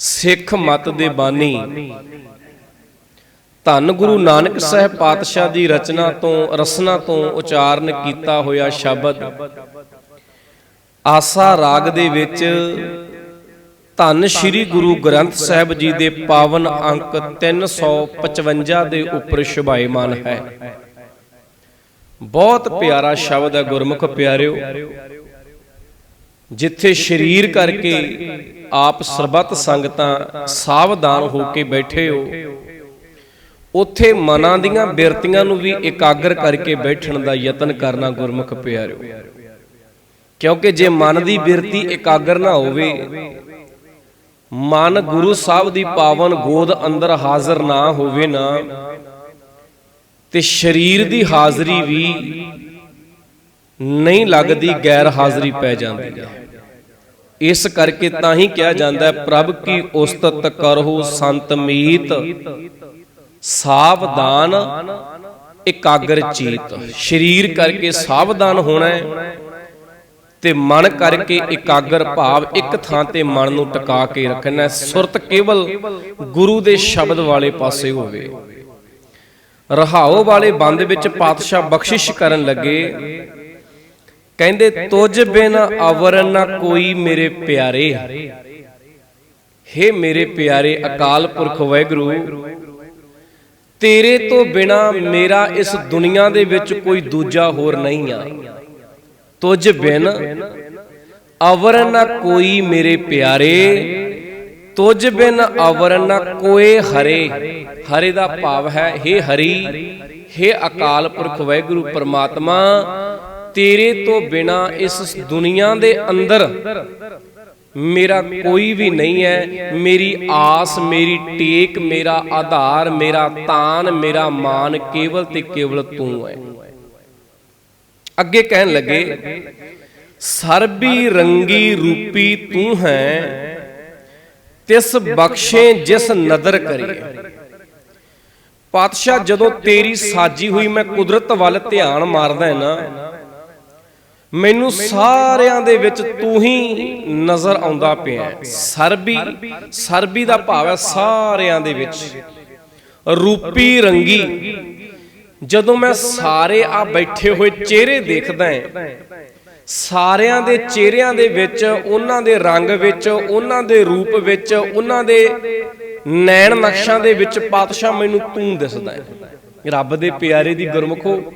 ਸਿੱਖ ਮਤ ਦੇ ਬਾਨੀ। ਧੰਨ ਗੁਰੂ ਨਾਨਕ ਸਾਹਿਬ ਪਾਤਸ਼ਾਹ ਦੀ ਰਚਨਾ ਤੋਂ, ਰਸਨਾ ਤੋਂ ਉਚਾਰਨ ਕੀਤਾ ਹੋਇਆ ਸ਼ਬਦ। ਆਸਾ ਰਾਗ ਦੇ ਵਿੱਚ ਧੰਨ ਸ੍ਰੀ ਗੁਰੂ ਗ੍ਰੰਥ ਸਾਹਿਬ ਜੀ ਦੇ ਪਾਵਨ ਅੰਕ 355 ਦੇ ਉੱਪਰ ਸ਼ੁਭਾਇਮਾਨ ਹੈ। ਬਹੁਤ ਪਿਆਰਾ ਸ਼ਬਦ ਹੈ ਗੁਰਮੁਖ ਪਿਆਰਿਓ। ਜਿੱਥੇ ਸ਼ਰੀਰ ਕਰਕੇ ਆਪ ਸਰਬੱਤ ਸੰਗਤਾਂ ਸਾਵਧਾਨ ਹੋ ਕੇ ਬੈਠੇ ਹੋ। ਉੱਥੇ ਮਨਾਂ ਦੀਆਂ ਬਿਰਤੀਆਂ ਨੂੰ ਵੀ ਇਕਾਗਰ ਕਰਕੇ ਬੈਠਣ ਦਾ ਯਤਨ ਕਰਨਾ ਗੁਰਮੁਖ ਪਿਆਰਿਓ। ਕਿਉਂਕਿ ਜੇ ਮਨ ਦੀ ਬਿਰਤੀ ਇਕਾਗਰ ਨਾ ਹੋਵੇ, ਮਨ ਗੁਰੂ ਸਾਹਿਬ ਦੀ ਪਾਵਨ ਗੋਦ ਅੰਦਰ ਹਾਜ਼ਰ ਨਾ ਹੋਵੇ ਨਾ, ਤੇ ਸਰੀਰ ਦੀ ਹਾਜ਼ਰੀ ਵੀ ਨਹੀਂ ਲੱਗਦੀ, ਗੈਰ ਹਾਜ਼ਰੀ ਪੈ ਜਾਂਦੀ ਹੈ ਇਸ ਕਰਕੇ ਤਾਂ ਹੀ ਕਿਹਾ ਜਾਂਦਾ ਹੈ, ਪ੍ਰਭ ਕੀ ਉਸਤਤ ਕਰੋ ਸੰਤ ਮੀਤ, ਸਾਵਧਾਨ ਇਕਾਗਰ ਚੀਤ। ਸਰੀਰ ਕਰਕੇ ਸਾਵਧਾਨ ਹੋਣਾ ਹੈ ਤੇ ਮਨ ਕਰਕੇ ਇਕਾਗਰ ਭਾਵ ਇੱਕ ਥਾਂ ਤੇ ਮਨ ਨੂੰ ਟਿਕਾ ਕੇ ਰੱਖਣਾ ਸੁਰਤ ਕੇਵਲ ਗੁਰੂ ਦੇ ਸ਼ਬਦ ਵਾਲੇ ਪਾਸੇ ਹੋਵੇ। ਰਹਾਓ ਵਾਲੇ ਬੰਦ ਵਿੱਚ ਪਾਤਸ਼ਾਹ ਬਖਸ਼ਿਸ਼ ਕਰਨ ਲੱਗੇ। ਕਹਿੰਦੇ ਤੁਝ ਬਿਨ ਅਵਰ ਨਾ ਕੋਈ ਮੇਰੇ ਪਿਆਰੇ ਹੇ ਮੇਰੇ ਪਿਆਰੇ ਅਕਾਲ ਪੁਰਖ ਵਾਹਿਗੁਰੂ ਤੇਰੇ ਤੋਂ ਬਿਨਾ ਮੇਰਾ ਇਸ ਦੁਨੀਆ ਦੇ ਵਿੱਚ ਕੋਈ ਦੂਜਾ ਹੋਰ ਨਹੀਂ ਆ। ਤੁਝ ਬਿਨ ਅਵਰ ਨਾ ਕੋਈ ਮੇਰੇ ਪਿਆਰੇ ਤੁਝ ਬਿਨ ਅਵਰ ਨ ਕੋਏ ਹਰੇ। ਹਰੇ ਦਾ ਭਾਵ ਹੈ हे ਹਰੀ हे ਅਕਾਲ ਪੁਰਖ ਵਾਹਿਗੁਰੂ ਪ੍ਰਮਾਤਮਾ ਤੇਰੇ ਤੋਂ ਬਿਨਾ ਇਸ ਦੁਨੀਆ ਦੇ ਅੰਦਰ ਮੇਰਾ ਕੋਈ ਵੀ ਨਹੀਂ ਹੈ। ਮੇਰੀ ਆਸ, ਮੇਰੀ ਟੇਕ, ਮੇਰਾ ਆਧਾਰ, ਮੇਰਾ ਤਾਨ ਮੇਰਾ ਮਾਨ ਕੇਵਲ ਤੇ ਕੇਵਲ ਤੂੰ ਹੈ। ਅੱਗੇ ਕਹਿਣ ਲੱਗੇ, ਸਰਬੀ ਰੰਗੀ ਰੂਪੀ ਤੂੰ ਹੈ, ਤਿਸ ਬਖਸ਼ੇ ਜਿਸ ਨਦਰ ਕਰੇ। ਪਾਤਸ਼ਾਹ, ਜਦੋਂ ਤੇਰੀ ਸਾਜੀ ਹੋਈ, ਮੈਂ ਕੁਦਰਤ ਵੱਲ ਧਿਆਨ ਮਾਰਦਾ ਹਾਂ ਨਾ ਮੈਨੂੰ ਸਾਰਿਆਂ ਦੇ ਵਿੱਚ ਤੂੰ ਹੀ ਨਜ਼ਰ ਆਉਂਦਾ ਪਿਆ ਸਰਬੀ ਸਰਬੀ ਦਾ ਭਾਵ ਹੈ ਸਾਰਿਆਂ ਦੇ ਵਿੱਚ। ਰੂਪੀ ਰੰਗੀ। ਜਦੋਂ ਮੈਂ ਸਾਰੇ ਆ ਬੈਠੇ ਹੋਏ ਚਿਹਰੇ ਦੇਖਦਾ ਹਾਂ। ਸਾਰਿਆਂ ਦੇ ਚਿਹਰਿਆਂ ਦੇ ਵਿੱਚ ਉਹਨਾਂ ਦੇ ਰੰਗ ਵਿੱਚ ਉਹਨਾਂ ਦੇ ਰੂਪ ਵਿੱਚ ਉਹਨਾਂ ਦੇ ਨੈਣ ਨਕਸ਼ਾਂ ਦੇ ਵਿੱਚ ਪਾਤਸ਼ਾਹ ਮੈਨੂੰ ਤੂੰ ਦਿਸਦਾ ਹੈ। ਰੱਬ ਦੇ ਪਿਆਰੇ ਦੀ ਗੁਰਮੁਖੋ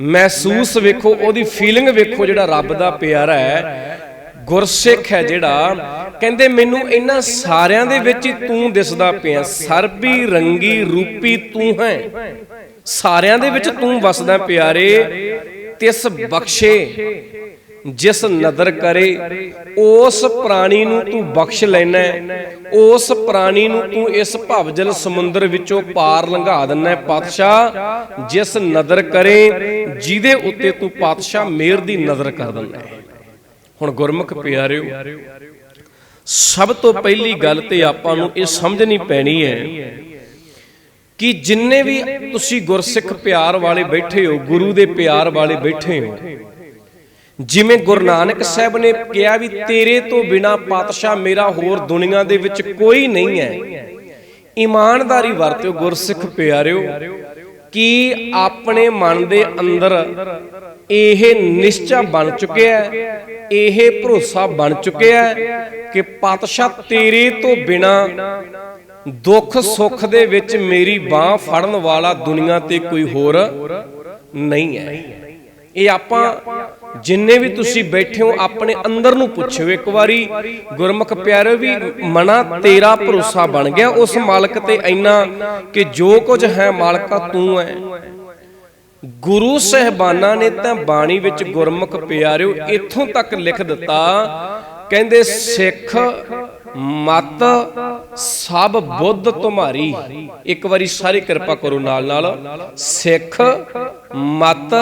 ਮਹਿਸੂਸ ਵੇਖੋ ਉਹਦੀ ਫੀਲਿੰਗ ਵੇਖੋ ਜਿਹੜਾ ਰੱਬ ਦਾ ਪਿਆਰਾ ਹੈ ਗੁਰਸਿੱਖ ਹੈ ਜਿਹੜਾ ਕਹਿੰਦੇ ਮੈਨੂੰ ਇਹਨਾਂ ਸਾਰਿਆਂ ਦੇ ਵਿੱਚ ਹੀ ਤੂੰ ਦਿਸਦਾ ਪਿਆ ਸਰਬੀ ਰੰਗੀ ਰੂਪੀ ਤੂੰ ਹੈ। ਸਾਰਿਆਂ ਦੇ ਵਿੱਚ ਤੂੰ ਵਸਦਾ ਪਿਆਰੇ ਤਿਸ ਬਖਸ਼ੇ। ਜਿਸ ਨਦਰ ਕਰੇ, ਉਸ ਪ੍ਰਾਣੀ ਨੂੰ ਤੂੰ ਬਖਸ਼ ਲੈਣਾ ਉਸ ਪ੍ਰਾਣੀ ਨੂੰ ਤੂੰ ਇਸ ਭਵਜਲ ਸਮੁੰਦਰ ਵਿੱਚੋਂ ਪਾਰ ਲੰਘਾ ਦਿੰਨਾ ਪਾਤਸ਼ਾਹ। ਜਿਸ ਨਦਰ ਕਰੇ, ਜਿਹਦੇ ਉੱਤੇ ਤੂੰ ਪਾਤਸ਼ਾਹ ਮੇਰ ਦੀ ਨਜ਼ਰ ਕਰ ਦਿੰਦਾ ਹੁਣ ਗੁਰਮੁਖ ਪਿਆਰਿਓ, ਸਭ ਤੋਂ ਪਹਿਲੀ ਗੱਲ ਤੇ ਆਪਾਂ ਨੂੰ ਇਹ ਸਮਝਣੀ ਪੈਣੀ ਹੈ ਕਿ ਜਿੰਨੇ ਵੀ ਤੁਸੀਂ ਗੁਰਸਿੱਖ ਪਿਆਰ ਵਾਲੇ ਬੈਠੇ ਹੋ, ਗੁਰੂ ਦੇ ਪਿਆਰ ਵਾਲੇ ਬੈਠੇ ਹੋ ਜਿਵੇਂ ਗੁਰੂ ਨਾਨਕ ਸਾਹਿਬ ਨੇ ਕਿਹਾ ਵੀ ਤੇਰੇ ਤੋਂ ਬਿਨਾ ਪਾਤਸ਼ਾਹ ਮੇਰਾ ਹੋਰ ਦੁਨੀਆ ਦੇ ਵਿੱਚ ਕੋਈ ਨਹੀਂ ਹੈ। ਇਮਾਨਦਾਰੀ ਵਰਤਿਓ ਗੁਰਸਿੱਖ ਪਿਆਰਿਓ, ਕਿ ਆਪਣੇ ਮਨ ਦੇ ਅੰਦਰ ਇਹ ਨਿਸ਼ਚਾ ਬਣ ਚੁੱਕਿਆ ਇਹ ਭਰੋਸਾ ਬਣ ਚੁੱਕਿਆ ਕਿ ਪਾਤਸ਼ਾਹ ਤੇਰੇ ਤੋਂ ਬਿਨਾ ਦੁੱਖ ਸੁੱਖ ਦੇ ਵਿੱਚ ਮੇਰੀ ਬਾਹ ਫੜਨ ਵਾਲਾ ਦੁਨੀਆ ਤੇ ਕੋਈ ਹੋਰ ਨਹੀਂ ਹੈ। ਇਹ ਆਪਾਂ ਜਿੰਨੇ ਵੀ ਤੁਸੀਂ ਬੈਠੇ ਹੋ, ਆਪਣੇ ਅੰਦਰ ਨੂੰ ਪੁੱਛਿਓ। ਇੱਕ ਵਾਰੀ ਗੁਰਮੁਖ ਪਿਆਰੇ ਵੀ ਮਨਾ ਤੇਰਾ ਭਰੋਸਾ ਬਣ ਗਿਆ। ਉਸ ਮਾਲਕ ਤੇ ਇੰਨਾ ਕਿ ਜੋ ਕੁਝ ਹੈ ਮਾਲਕਾ ਤੂੰ ਹੈ। ਗੁਰੂ ਸਹਿਬਾਨਾਂ ਨੇ ਤਾਂ ਬਾਣੀ ਵਿੱਚ ਗੁਰਮੁਖ ਪਿਆਰਿਓ ਇੱਥੋਂ ਤੱਕ ਲਿਖ ਦਿੱਤਾ, ਕਹਿੰਦੇ, ਸਿੱਖ ਮਤ ਸਭ ਬੁੱਧ ਤੁਮਾਰੀ ਇੱਕ ਵਾਰੀ ਸਾਰੀ ਕਿਰਪਾ ਕਰੋ ਨਾਲ ਨਾਲ ਸਿੱਖ ਮਤ,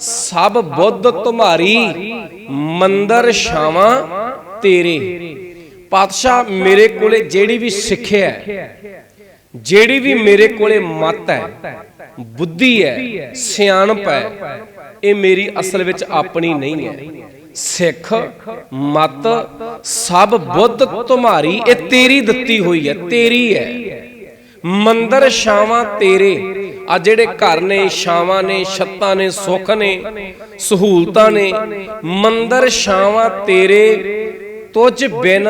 ਸਭ ਬੁੱਧ ਤੁਮਾਰੀ ਮੰਦਰ ਛਾਵਾਂ ਤੇਰੇ। ਪਾਤਸ਼ਾਹ ਮੇਰੇ ਕੋਲੇ ਜਿਹੜੀ ਵੀ ਸਿੱਖਿਆ ਹੈ, ਜਿਹੜੀ ਵੀ ਮੇਰੇ ਕੋਲੇ ਮਤ ਹੈ, ਬੁੱਧੀ ਹੈ, ਸਿਆਣਪ ਹੈ, ਇਹ ਮੇਰੀ ਅਸਲ ਵਿੱਚ ਆਪਣੀ ਨਹੀਂ ਹੈ। ਸਿੱਖ, ਮਤ, ਸਭ ਬੁੱਧ ਤੁਮਾਰੀ ਇਹ ਤੇਰੀ ਦਿੱਤੀ ਹੋਈ ਹੈ, ਤੇਰੀ ਹੈ। ਮੰਦਰ ਛਾਵਾਂ ਤੇਰੇ ਆ ਜਿਹੜੇ ਘਰ ਨੇ, ਛਾਵਾਂ ਨੇ, ਛੱਤਾਂ ਨੇ, ਸੁੱਖ ਨੇ, ਸਹੂਲਤਾਂ ਨੇ, ਮੰਦਰ ਛਾਵਾਂ ਤੇਰੇ ਤੁਝ ਬਿਨ,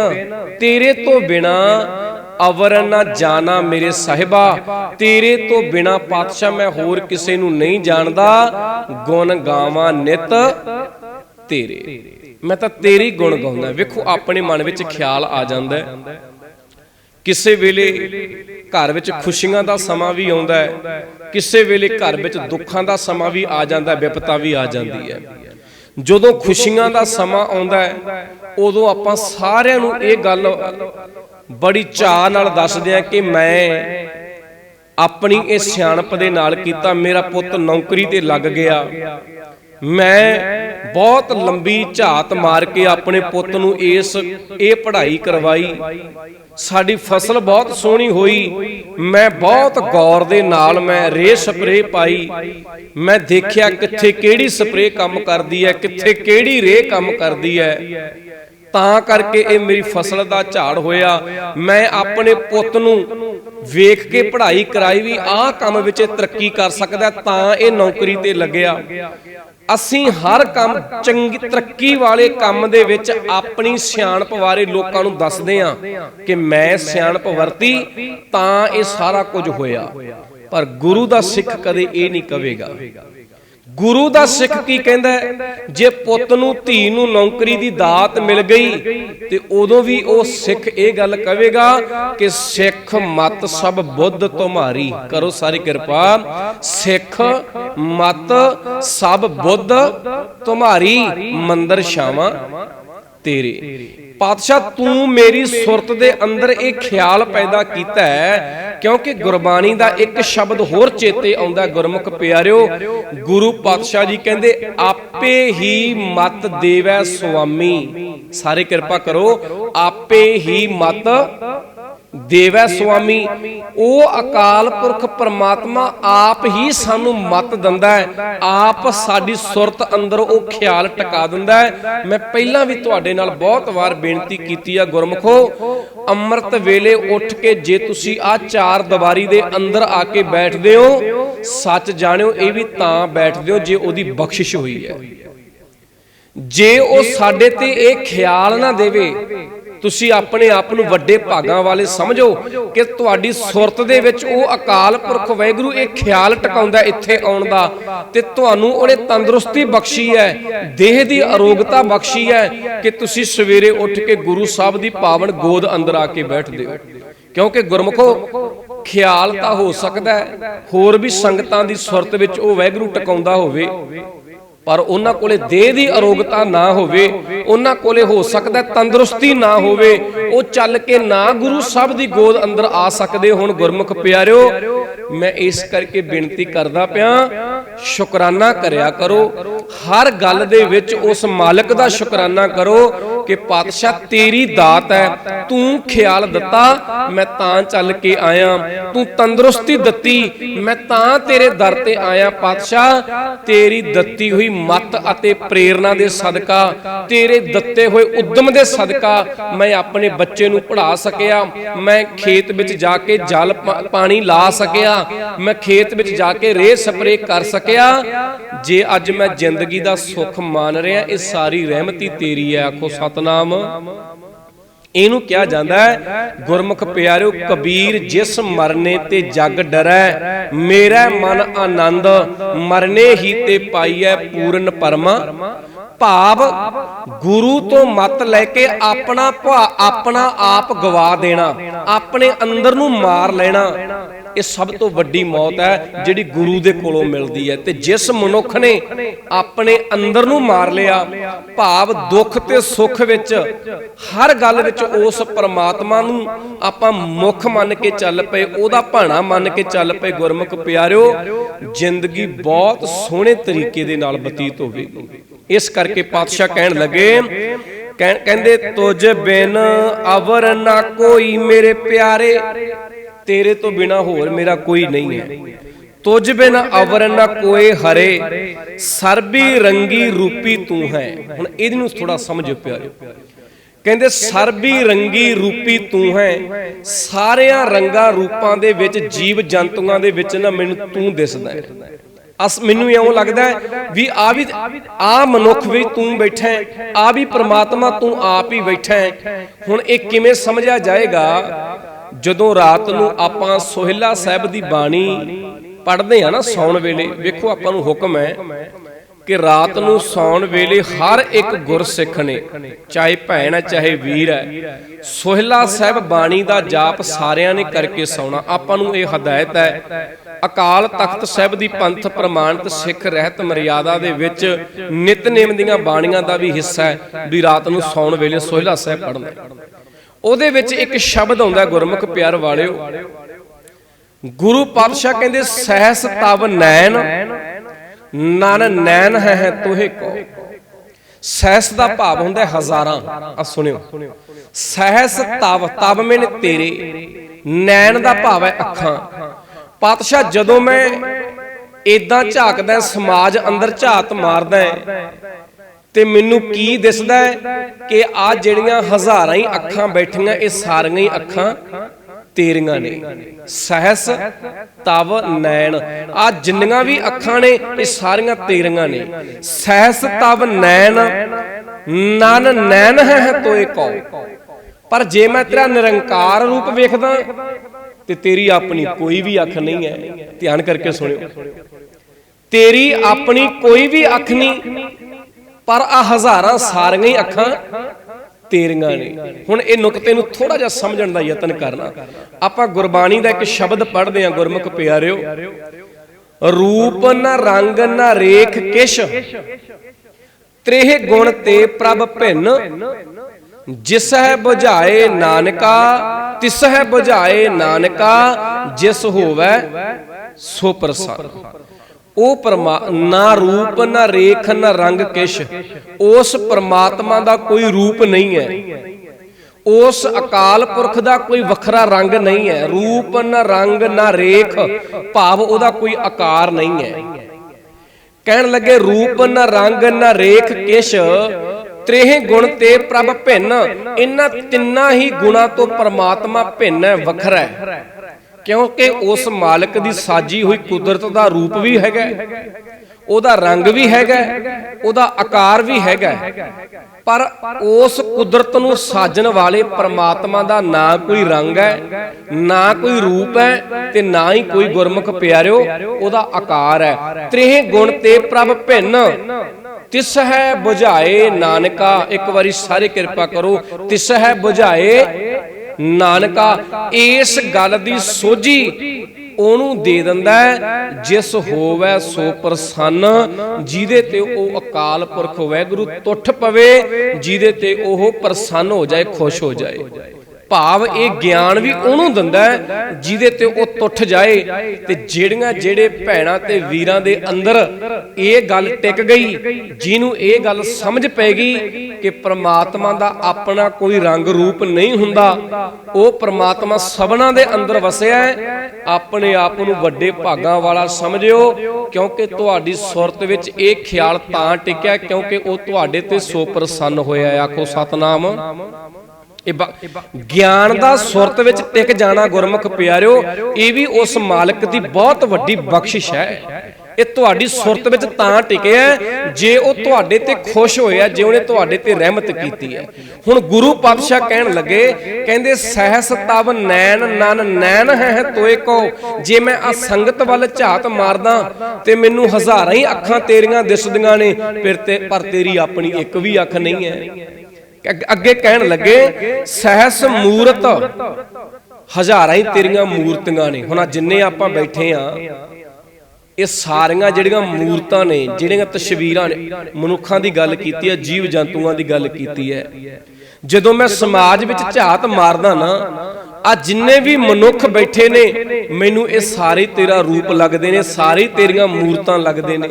ਤੇਰੇ ਤੋਂ ਬਿਨਾ ਅਵਰ ਨਾ ਜਾਣਾ ਮੇਰੇ ਸਾਹਿਬਾ। ਤੇਰੇ ਤੋਂ ਬਿਨਾ ਪਾਤਸ਼ਾਹ ਮੈਂ ਹੋਰ ਕਿਸੇ ਨੂੰ ਨਹੀਂ ਜਾਣਦਾ। ਗੁਣ ਗਾਵਾਂ ਨਿਤ ਤੇਰੇ। ਮੈਂ ਤਾਂ ਤੇਰੀ ਗੁਣ ਗਾਉਂਦਾ। ਵੇਖੋ, ਆਪਣੇ ਮਨ ਵਿੱਚ ਖਿਆਲ ਆ ਜਾਂਦਾ ਹੈ। ਕਿਸੇ ਵੇਲੇ ਘਰ ਵਿੱਚ ਖੁਸ਼ੀਆਂ ਦਾ ਸਮਾਂ ਵੀ ਆਉਂਦਾ ਹੈ, ਕਿਸੇ ਵੇਲੇ ਘਰ ਵਿੱਚ ਦੁੱਖਾਂ ਦਾ ਸਮਾਂ ਵੀ ਆ ਜਾਂਦਾ ਹੈ, ਵਿਪਤਾ ਵੀ ਆ ਜਾਂਦੀ ਹੈ। ਜਦੋਂ ਖੁਸ਼ੀਆਂ ਦਾ ਸਮਾਂ ਆਉਂਦਾ ਹੈ, ਉਦੋਂ ਆਪਾਂ ਸਾਰਿਆਂ ਨੂੰ ਇਹ ਗੱਲ ਬੜੀ ਚਾਹ ਨਾਲ ਦੱਸਦੇ ਆ ਕਿ ਮੈਂ ਆਪਣੀ ਇਹ ਸਿਆਣਪ ਦੇ ਨਾਲ ਕੀਤਾ, ਮੇਰਾ ਪੁੱਤ ਨੌਕਰੀ ਤੇ ਲੱਗ ਗਿਆ। ਮੈਂ ਬਹੁਤ ਲੰਬੀ ਝਾਤ ਮਾਰ ਕੇ ਆਪਣੇ ਪੁੱਤ ਨੂੰ ਇਸ, ਇਹ ਪੜ੍ਹਾਈ ਕਰਵਾਈ। ਸਾਡੀ ਫਸਲ ਬਹੁਤ ਸੋਹਣੀ ਹੋਈ। ਮੈਂ ਬਹੁਤ ਗੌਰ ਦੇ ਨਾਲ ਮੈਂ ਰੇ ਸਪਰੇ ਪਾਈ। ਮੈਂ ਦੇਖਿਆ ਕਿੱਥੇ ਕਿਹੜੀ ਸਪਰੇ ਕੰਮ ਕਰਦੀ ਹੈ, ਕਿੱਥੇ ਕਿਹੜੀ ਰੇ ਕੰਮ ਕਰਦੀ ਹੈ। ਤਾਂ ਕਰਕੇ ਇਹ ਮੇਰੀ ਫਸਲ ਦਾ ਝਾੜ ਹੋਇਆ। ਮੈਂ ਆਪਣੇ ਪੁੱਤ ਨੂੰ ਵੇਖ ਕੇ ਪੜ੍ਹਾਈ ਕਰਾਈ ਵੀ ਆਹ ਕੰਮ ਵਿੱਚ ਤਰੱਕੀ ਕਰ ਸਕਦਾ ਤਾਂ ਇਹ ਨੌਕਰੀ ਤੇ ਲੱਗਿਆ। ਅਸੀਂ ਹਰ ਕੰਮ ਚੰਗੀ ਤਰੱਕੀ ਵਾਲੇ ਕੰਮ ਦੇ ਵਿੱਚ ਆਪਣੀ ਸਿਆਣਪ ਬਾਰੇ ਲੋਕਾਂ ਨੂੰ ਦੱਸਦੇ ਹਾਂ ਕਿ ਮੈਂ ਸਿਆਣਪ ਵਰਤੀ ਤਾਂ ਇਹ ਸਾਰਾ ਕੁਝ ਹੋਇਆ। ਪਰ ਗੁਰੂ ਦਾ ਸਿੱਖ ਕਦੇ ਇਹ ਨਹੀਂ ਕਵੇਗਾ। ਗੁਰੂ ਦਾ ਸਿੱਖ ਕੀ ਕਹਿੰਦਾ ਜੇ ਪੁੱਤ ਨੂੰ ਧੀ ਨੂੰ ਨੌਕਰੀ ਦੀ ਦਾਤ ਮਿਲ ਗਈ, ਤੇ ਉਦੋਂ ਵੀ ਉਹ ਸਿੱਖ ਇਹ ਗੱਲ ਕਵੇਗਾ ਕਿ ਸਿੱਖ ਮਤ ਸਭ ਬੁੱਧ ਤੁਮਾਰੀ ਕਰੋ ਸਾਰੀ ਕਿਰਪਾ। ਸਿੱਖ ਮਤ ਸਭ ਬੁੱਧ ਤੁਮਾਰੀ ਮੰਦਰ ਛਾਵਾਂ ਤੇਰੇ। ਪਾਤਸ਼ਾਹ, ਤੂੰ ਮੇਰੀ ਸੁਰਤ ਦੇ ਅੰਦਰ ਇਹ ਖਿਆਲ ਪੈਦਾ ਕੀਤਾ ਹੈ ਕਿਉਂਕਿ ਗੁਰਬਾਣੀ ਦਾ ਇੱਕ ਸ਼ਬਦ ਹੋਰ ਚੇਤੇ ਆਉਂਦਾ ਗੁਰਮੁਖ ਪਿਆਰਿਓ, ਗੁਰੂ ਪਾਤਸ਼ਾਹ ਜੀ ਕਹਿੰਦੇ, ਆਪੇ ਹੀ ਮਤ ਦੇਵੈ ਸੁਆਮੀ। ਸਾਰੇ ਕਿਰਪਾ ਕਰੋ, ਆਪੇ ਹੀ ਮਤ ਦੇਵੈ ਸੁਆਮੀ, ਉਹ ਅਕਾਲ ਪੁਰਖ ਪ੍ਰਮਾਤਮਾ ਆਪ ਹੀ ਸਾਨੂੰ ਮਤ ਦਿੰਦਾ ਹੈ, ਆਪ ਸਾਡੀ ਸੁਰਤ ਅੰਦਰ ਉਹ ਖਿਆਲ ਟਿਕਾ ਦਿੰਦਾ ਹੈ। ਮੈਂ ਪਹਿਲਾਂ ਵੀ ਤੁਹਾਡੇ ਨਾਲ ਬਹੁਤ ਵਾਰ ਬੇਨਤੀ ਕੀਤੀ ਆ ਗੁਰਮਖੋ, ਅੰਮ੍ਰਿਤ ਵੇਲੇ ਉੱਠ ਕੇ ਜੇ ਤੁਸੀਂ ਆ ਚਾਰ ਦੀਵਾਰੀ ਦੇ ਅੰਦਰ ਆ ਕੇ ਬੈਠਦੇ ਹੋ, ਸੱਚ ਜਾਣਿਓ ਇਹ ਵੀ ਤਾਂ ਬੈਠਦੇ ਹੋ ਜੇ ਉਹਦੀ ਬਖਸ਼ਿਸ਼ ਹੋਈ ਹੈ। ਜੇ ਉਹ ਸਾਡੇ ਤੇ ਇਹ ਖਿਆਲ ਨਾ ਦੇਵੇ ਤੁਸੀਂ ਆਪਣੇ ਆਪ ਨੂੰ ਵੱਡੇ ਭਾਗਾਂ ਵਾਲੇ ਸਮਝੋ ਕਿ ਤੁਹਾਡੀ ਸੁਰਤ ਦੇ ਵਿੱਚ ਉਹ ਅਕਾਲ ਪੁਰਖ ਵੈਗੁਰੂ ਇਹ ਖਿਆਲ ਟਿਕਾਉਂਦਾ ਇੱਥੇ ਆਉਣ ਦਾ ਤੇ ਤੁਹਾਨੂੰ ਉਹਨੇ ਤੰਦਰੁਸਤੀ ਬਖਸ਼ੀ ਹੈ, ਦੇਹ ਦੀ ਅਰੋਗਤਾ ਬਖਸ਼ੀ ਹੈ ਕਿ ਤੁਸੀਂ ਸਵੇਰੇ ਉੱਠ ਕੇ ਗੁਰੂ ਸਾਹਿਬ ਦੀ ਪਾਵਨ ਗੋਦ ਅੰਦਰ ਆ ਕੇ ਬੈਠਦੇ ਹੋ। ਕਿਉਂਕਿ ਗੁਰਮਖੋ, ਖਿਆਲ ਤਾਂ ਹੋ ਸਕਦਾ ਹੋਰ ਵੀ ਸੰਗਤਾਂ ਦੀ ਸੁਰਤ ਵਿੱਚ ਉਹ ਵੈਗੁਰੂ ਟਿਕਾਉਂਦਾ ਹੋਵੇ। ਪਰ ਉਹਨਾਂ ਕੋਲੇ ਦੇਹ ਦੀ ਅਰੋਗਤਾ ਨਾ ਹੋਵੇ, ਉਹਨਾਂ ਕੋਲੇ ਹੋ ਸਕਦਾ ਤੰਦਰੁਸਤੀ ਨਾ ਹੋਵੇ, ਉਹ ਚੱਲ ਕੇ ਨਾ ਗੁਰੂ ਸਾਹਿਬ ਦੀ ਗੋਦ ਅੰਦਰ ਆ ਸਕਦੇ ਹੁਣ ਗੁਰਮੁਖ ਪਿਆਰਿਓ। ਮੈਂ ਇਸ ਕਰਕੇ ਬੇਨਤੀ ਕਰਦਾ ਪਿਆ, ਸ਼ੁਕਰਾਨਾ ਕਰਿਆ ਕਰੋ, ਹਰ ਗੱਲ ਦੇ ਵਿੱਚ ਉਸ ਮਾਲਕ ਦਾ ਸ਼ੁਕਰਾਨਾ ਕਰੋ ਕਿ ਪਾਤਸ਼ਾਹ ਤੇਰੀ ਦਾਤ ਹੈ, ਤੂੰ ਖਿਆਲ ਦਿੱਤਾ, ਮੈਂ ਤਾਂ ਚੱਲ ਕੇ ਆਇਆ। ਤੂੰ ਤੰਦਰੁਸਤੀ ਦਿੱਤੀ, ਮੈਂ ਤਾਂ ਤੇਰੇ ਦਰ ਤੇ ਆਇਆ ਪਾਤਸ਼ਾਹ। ਤੇਰੀ ਦਿੱਤੀ ਹੋਈ ਮਤ ਅਤੇ ਪ੍ਰੇਰਣਾ ਦੇ ਸਦਕਾ, ਤੇਰੇ ਦਿੱਤੇ ਹੋਏ ਉਦਮ ਦੇ ਸਦਕਾ ਮੈਂ ਆਪਣੇ ਬੱਚੇ ਨੂੰ ਪੜ੍ਹਾ ਸਕਿਆ। ਮੈਂ ਖੇਤ ਵਿੱਚ ਜਾ ਕੇ ਜਲ ਪਾਣੀ ਲਾ ਸਕਿਆ। ਮੈਂ ਖੇਤ ਵਿੱਚ ਜਾ ਕੇ ਰੇਹ ਸਪਰੇ ਕਰ ਸਕਿਆ। ਜੇ ਅੱਜ ਮੈਂ ਜ਼ਿੰਦਗੀ ਦਾ ਸੁੱਖ ਮਾਨ ਰਿਹਾ, ਇਹ ਸਾਰੀ ਰਹਿਮਤੀ ਤੇਰੀ ਹੈ, ਆਖੋ ਸਤਨਾਮ। ਇਹਨੂੰ ਕਿਹਾ ਜਾਂਦਾ ਹੈ, ਗੁਰਮੁਖ ਪਿਆਰਿਓ, ਕਬੀਰ ਜਿਸ ਮਰਨੇ ਤੇ ਜਗ ਡਰੈ, ਮੇਰਾ ਮਨ ਆਨੰਦ ਮਰਨੇ ਹੀ ਤੇ ਪਾਈਐ ਪੂਰਨ ਪਰਮਾ। ਭਾਵ ਗੁਰੂ ਤੋਂ ਮਤ ਲੈ ਕੇ ਆਪਣਾ ਆਪਣਾ ਆਪ ਗਵਾ ਦੇਣਾ, ਆਪਣੇ ਅੰਦਰ ਨੂੰ ਮਾਰ ਲੈਣਾ। ਇਹ ਸਭ ਤੋਂ ਵੱਡੀ ਮੌਤ ਹੈ ਜਿਹੜੀ ਗੁਰੂ ਦੇ ਕੋਲੋਂ ਮਿਲਦੀ ਹੈ। ਤੇ ਜਿਸ ਮਨੁੱਖ ਨੇ ਆਪਣੇ ਅੰਦਰ ਨੂੰ ਮਾਰ ਲਿਆ, ਭਾਵ ਦੁੱਖ ਤੇ ਸੁੱਖ ਵਿੱਚ, ਹਰ ਗੱਲ ਵਿੱਚ ਉਸ ਪਰਮਾਤਮਾ ਨੂੰ ਆਪਾਂ ਮੁੱਖ ਮੰਨ ਕੇ ਚੱਲ ਪਏ, ਉਹਦਾ ਭਾਣਾ ਮੰਨ ਕੇ ਚੱਲ ਪਏ, ਗੁਰਮੁਖ ਪਿਆਰਿਓ, ਜ਼ਿੰਦਗੀ ਬਹੁਤ ਸੋਹਣੇ ਤਰੀਕੇ ਦੇ ਨਾਲ ਬਤੀਤ ਹੋਵੇਗੀ ਇਸ ਕਰਕੇ ਪਾਤਸ਼ਾਹ ਕਹਿਣ ਲੱਗੇ ਕਹਿੰਦੇ, ਤੁਝ ਬਿਨ ਅਵਰ ਨਾ ਕੋਈ ਮੇਰੇ ਪਿਆਰੇ ਤੇਰੇ ਤੋਂ ਬਿਨਾ ਹੋਰ ਮੇਰਾ ਕੋਈ ਨਹੀਂ ਹੈ। ਤੁਝ ਬਿਨ ਅਵਰ ਨ ਕੋਏ ਹਰੇ, ਸਰਬੀ ਰੰਗੀ ਰੂਪੀ ਤੂੰ ਹੈ। ਹੁਣ ਇਹਦੇ ਨੂੰ ਥੋੜਾ ਸਮਝੋ ਪਿਆਰਿਓ। ਕਹਿੰਦੇ ਸਰਬੀ ਰੰਗੀ ਰੂਪੀ ਤੂੰ ਹੈ, ਸਾਰਿਆਂ ਰੰਗਾਂ ਰੂਪਾਂ ਦੇ ਵਿੱਚ ਜੀਵ ਜੰਤੂਆਂ ਦੇ ਵਿੱਚ ਨਾ ਮੈਨੂੰ ਤੂੰ ਦਿਸਦਾ ਹੈ। ਅਸ ਮੈਨੂੰ ਇਉਂ ਲੱਗਦਾ ਵੀ ਆ ਵੀ ਆ ਮਨੁੱਖ ਵੀ ਤੂੰ ਬੈਠਾ ਹੈ, ਆ ਵੀ ਪ੍ਰਮਾਤਮਾ ਤੂੰ ਆਪ ਹੀ ਬੈਠਾ ਹੈ। ਹੁਣ ਇਹ ਕਿਵੇਂ ਸਮਝਿਆ ਜਾਏਗਾ? ਜਦੋਂ ਰਾਤ ਨੂੰ ਆਪਾਂ ਸੋਹਿਲਾ ਸਾਹਿਬ ਦੀ ਬਾਣੀ ਪੜ੍ਹਦੇ ਆ ਨਾ ਸੌਣ ਵੇਲੇ, ਵੇਖੋ ਆਪਾਂ ਨੂੰ ਹੁਕਮ ਹੈ ਕਿ ਰਾਤ ਨੂੰ ਸੌਣ ਵੇਲੇ ਹਰ ਇੱਕ ਗੁਰਸਿੱਖ ਨੇ, ਚਾਹੇ ਭੈਣ ਹੈ, ਚਾਹੇ ਵੀਰ ਹੈ, ਸੋਹਿਲਾ ਸਾਹਿਬ ਬਾਣੀ ਦਾ ਜਾਪ ਸਾਰਿਆਂ ਨੇ ਕਰਕੇ ਸੌਣਾ। ਆਪਾਂ ਨੂੰ ਇਹ ਹਦਾਇਤ ਹੈ, ਅਕਾਲ ਤਖਤ ਸਾਹਿਬ ਦੀ ਪੰਥ ਪ੍ਰਮਾਣਿਤ ਸਿੱਖ ਰਹਿਤ ਮਰਿਆਦਾ ਦੇ ਵਿੱਚ ਨਿਤਨੇਮ ਦੀਆਂ ਬਾਣੀਆਂ ਦਾ ਵੀ ਹਿੱਸਾ ਹੈ ਵੀ ਰਾਤ ਨੂੰ ਸੌਣ ਵੇਲੇ ਸੋਹਿਲਾ ਸਾਹਿਬ ਪੜ੍ਹਨਾ ਉਹਦੇ ਵਿੱਚ ਇੱਕ ਸ਼ਬਦ ਆਉਂਦਾ ਗੁਰਮੁਖ ਪਿਆਰ ਵਾਲਿਓ। ਗੁਰੂ ਪਾਤਸ਼ਾਹ ਕਹਿੰਦੇ ਸਹਿਸ ਤਵ ਨੈਣ ਨਨ ਨੈਣ ਹੈ ਹੈ ਤੋਹੇ ਕੋ। ਸਹਿਸ ਦਾ ਭਾਵ ਹੁੰਦਾ ਹਜ਼ਾਰਾਂ। ਆ ਸੁਣਿਓ। ਸਹਿਸ ਤਵ ਤਵ ਮੈਨ ਤੇਰੇ। ਨੈਣ ਦਾ ਭਾਵ ਹੈ ਅੱਖਾਂ। ਪਾਤਸ਼ਾਹ ਜਦੋਂ ਮੈਂ ਇਦਾਂ ਝਾਕਦਾ ਸਮਾਜ ਅੰਦਰ ਝਾਤ ਮਾਰਦਾ ਤੇ ਮੈਨੂੰ ਕੀ ਦਿਸਦਾ ਹੈ ਕਿ ਆ ਜਿਹੜੀਆਂ ਹਜ਼ਾਰਾਂ ਹੀ ਅੱਖਾਂ ਬੈਠੀਆਂ, ਇਹ ਸਾਰੀਆਂ ਹੀ ਅੱਖਾਂ ਤੇਰੀਆਂ ਨੇ। ਸਹਸ, ਤਵ, ਨੈਣ, ਆ ਜਿੰਨੀਆਂ ਵੀ ਅੱਖਾਂ ਨੇ, ਇਹ ਸਾਰੀਆਂ ਤੇਰੀਆਂ ਨੇ। ਸਹਸ, ਤਵ, ਨੈਣ, ਨਨ, ਨੈਣ ਹੈ ਤੋਏ ਕੋ। ਪਰ ਜੇ ਮੈਂ ਤੇਰਾ ਨਿਰੰਕਾਰ ਰੂਪ ਵੇਖਦਾ, ਤੇ ਤੇਰੀ ਆਪਣੀ ਕੋਈ ਵੀ ਅੱਖ ਨਹੀਂ ਹੈ। ਧਿਆਨ ਕਰਕੇ ਸੁਣਿਓ। ਤੇਰੀ ਆਪਣੀ ਕੋਈ ਵੀ ਅੱਖ ਨਹੀਂ ਪਰ ਆ ਹਜ਼ਾਰਾਂ ਸਾਰੀਆਂ ਹੀ ਅੱਖਾਂ ਤੇਰੀਆਂ ਨੇ। ਹੁਣ ਇਹ ਨੁਕਤੇ ਨੂੰ ਥੋੜਾ ਜਿਹਾ ਸਮਝਣ ਦਾ ਯਤਨ ਕਰਨਾ। ਆਪਾਂ ਗੁਰਬਾਣੀ ਦਾ ਇੱਕ ਸ਼ਬਦ ਪੜ੍ਹਦੇ ਹਾਂ, ਗੁਰਮੁਖ ਪਿਆਰਿਓ। ਰੂਪ ਨ ਰੰਗ ਨ ਰੇਖ ਕਿਛ। ਤ੍ਰੇਹ ਗੁਣ ਤੇ ਪ੍ਰਭ ਭਿੰਨ। ਜਿਸ ਹੈ 부ਝਾਏ ਨਾਨਕਾ ਤਿਸ ਹੈ 부ਝਾਏ ਨਾਨਕਾ, ਜਿਸ ਹੋਵੇ ਸੋ ਪ੍ਰਸੰਨ ਉਹ ਪਰਮਾ ਨਾ ਰੂਪ, ਨਾ ਰੇਖ, ਨਾ ਰੰਗ ਕਿਛ। ਉਸ ਪਰਮਾਤਮਾ ਦਾ ਕੋਈ ਰੂਪ ਨਹੀਂ ਹੈ। ਉਸ ਅਕਾਲ ਪੁਰਖ ਦਾ ਕੋਈ ਵੱਖਰਾ ਰੰਗ ਨਹੀਂ ਹੈ। ਰੂਪ, ਨਾ ਰੰਗ, ਨਾ ਰੇਖ, ਭਾਵ ਉਹਦਾ ਕੋਈ ਆਕਾਰ ਨਹੀਂ ਹੈ। ਕਹਿਣ ਲੱਗੇ, ਰੂਪ, ਨਾ ਰੰਗ, ਨਾ ਰੇਖ ਕਿਛ, ਤ੍ਰੇਹ ਗੁਣ ਤੇ ਪ੍ਰਭ ਭਿੰਨ, ਇਹਨਾਂ ਤਿੰਨਾਂ ਹੀ ਗੁਣਾ ਤੋਂ ਪਰਮਾਤਮਾ ਭਿੰਨ ਹੈ, ਵੱਖਰਾ ਹੈ। ਕਿਉਂਕਿ ਉਸ ਮਾਲਕ ਦੀ ਸਾਜੀ ਹੋਈ ਕੁਦਰਤ ਦਾ ਰੂਪ ਵੀ ਹੈਗਾ। ਉਹਦਾ ਰੰਗ ਵੀ ਹੈਗਾ, ਉਹਦਾ ਆਕਾਰ ਵੀ ਹੈਗਾ। ਪਰ ਉਸ ਕੁਦਰਤ ਨੂੰ ਸਾਜਣ ਵਾਲੇ ਪਰਮਾਤਮਾ ਦਾ ਨਾ ਕੋਈ ਰੰਗ ਹੈ, ਨਾ ਕੋਈ ਰੂਪ ਹੈ ਤੇ ਨਾ ਹੀ ਕੋਈ ਗੁਰਮੁਖ ਪਿਆਰਿਓ, ਉਹਦਾ ਆਕਾਰ ਹੈ। ਤ੍ਰੇਹ ਗੁਣ ਤੇ ਪ੍ਰਭ ਭਿੰਨ। ਤਿਸ ਹੈ ਬੁਝਾਏ ਨਾਨਕਾ, ਇੱਕ ਵਾਰੀ ਸਾਰੇ ਕਿਰਪਾ ਕਰੋ। ਤਿਸ ਹੈ ਬੁਝਾਏ ਨਾਨਕਾ ਇਸ ਗੱਲ ਦੀ ਸੋਝੀ ਉਹਨੂੰ ਦੇ ਦਿੰਦਾ ਜਿਸ ਹੋਵੇ ਸੋ ਪ੍ਰਸੰਨ, ਜਿਹਦੇ ਤੇ ਉਹ ਅਕਾਲ ਪੁਰਖ ਵੈਗੁਰੂ ਟੁੱਟ ਪਵੇ, ਜਿਹਦੇ ਤੇ ਉਹ ਪ੍ਰਸੰਨ ਹੋ ਜਾਏ, ਖੁਸ਼ ਹੋ ਜਾਏ। ਭਾਵ ਇਹ ਗਿਆਨ ਵੀ ਉਹਨੂੰ ਦਿੰਦਾ ਜਿਹਦੇ ਤੇ ਉਹ ਟੁੱਟ ਜਾਏ। ਤੇ ਜਿਹੜੀਆਂ ਜਿਹੜੇ ਭੈਣਾਂ ਤੇ ਵੀਰਾਂ ਦੇ ਅੰਦਰ ਇਹ ਗੱਲ ਟਿਕ ਗਈ ਜਿਹਨੂੰ ਇਹ ਗੱਲ ਸਮਝ ਪੈ ਗਈ ਕਿ ਪ੍ਰਮਾਤਮਾ ਦਾ ਆਪਣਾ ਕੋਈ ਰੰਗ ਰੂਪ ਨਹੀਂ ਹੁੰਦਾ। ਉਹ ਪ੍ਰਮਾਤਮਾ ਸਭਨਾਂ ਦੇ ਅੰਦਰ ਵਸਿਆ ਹੈ। ਆਪਣੇ ਆਪ ਨੂੰ ਵੱਡੇ ਭਾਗਾਂ ਵਾਲਾ ਸਮਝਿਓ ਕਿਉਂਕਿ ਤੁਹਾਡੀ ਸੁਰਤ ਵਿੱਚ ਇਹ ਖਿਆਲ ਤਾਂ ਟਿਕਿਆ ਕਿਉਂਕਿ ਉਹ ਤੁਹਾਡੇ ਤੇ ਸੋ ਪ੍ਰਸੰਨ ਹੋਇਆ ਆਖੋ ਸਤਨਾਮ। ਇਹ ਗਿਆਨ ਦਾ ਸੁਰਤ ਵਿੱਚ ਟਿਕ ਜਾਣਾ ਗੁਰਮੁਖ ਪਿਆਰਿਓ ਇਹ ਵੀ ਉਸ ਮਾਲਕ ਦੀ ਬਹੁਤ ਵੱਡੀ ਬਖਸ਼ਿਸ਼ ਹੈ। ਇਹ ਤੁਹਾਡੀ ਸੁਰਤ ਵਿੱਚ ਤਾਂ ਟਿਕਿਆ ਜੇ ਉਹ ਤੁਹਾਡੇ ਤੇ ਖੁਸ਼ ਹੋਇਆ ਜੇ ਉਹਨੇ ਤੁਹਾਡੇ ਤੇ ਰਹਿਮਤ ਕੀਤੀ ਹੈ। ਹੁਣ ਗੁਰੂ ਪਾਤਸ਼ਾਹ ਕਹਿਣ ਲੱਗੇ ਕਹਿੰਦੇ ਸਹਿਸ ਤਵ ਨੈਣ ਨਨ ਨੈਣ ਹੈ ਤੋਏ ਕੋ। ਜੇ ਮੈਂ ਆ ਸੰਗਤ ਵੱਲ ਝਾਤ ਮਾਰਦਾ ਤੇ ਮੈਨੂੰ ਹਜ਼ਾਰਾਂ ਹੀ ਅੱਖਾਂ ਤੇਰੀਆਂ ਦਿਸਦੀਆਂ ਨੇ ਫਿਰ ਤੇ ਪਰ ਤੇਰੀ ਆਪਣੀ ਇੱਕ ਵੀ ਅੱਖ ਨਹੀਂ ਹੈ। ਅੱਗੇ ਕਹਿਣ ਲੱਗੇ, ਸਹਿਸ ਮੂਰਤ, ਹਜ਼ਾਰਾਂ ਹੀ ਤੇਰੀਆਂ ਮੂਰਤੀਆਂ ਨੇ। ਹੁਣ ਜਿੰਨੇ ਆਪਾਂ ਬੈਠੇ ਆ, ਇਹ ਸਾਰੀਆਂ ਜਿਹੜੀਆਂ ਮੂਰਤਾਂ ਨੇ, ਜਿਹੜੀਆਂ ਤਸਵੀਰਾਂ ਨੇ, ਮਨੁੱਖਾਂ ਦੀ ਗੱਲ ਕੀਤੀ ਹੈ, ਜੀਵ ਜੰਤੂਆਂ ਦੀ ਗੱਲ ਕੀਤੀ ਹੈ। ਜਦੋਂ ਮੈਂ ਸਮਾਜ ਵਿੱਚ ਝਾਤ ਮਾਰਦਾ ਨਾ ਆ ਜਿੰਨੇ ਵੀ ਮਨੁੱਖ ਬੈਠੇ ਨੇ, ਮੈਨੂੰ ਇਹ ਸਾਰੇ ਤੇਰਾ ਰੂਪ ਲੱਗਦੇ ਨੇ, ਸਾਰੇ ਤੇਰੀਆਂ ਮੂਰਤਾਂ ਲੱਗਦੇ ਨੇ।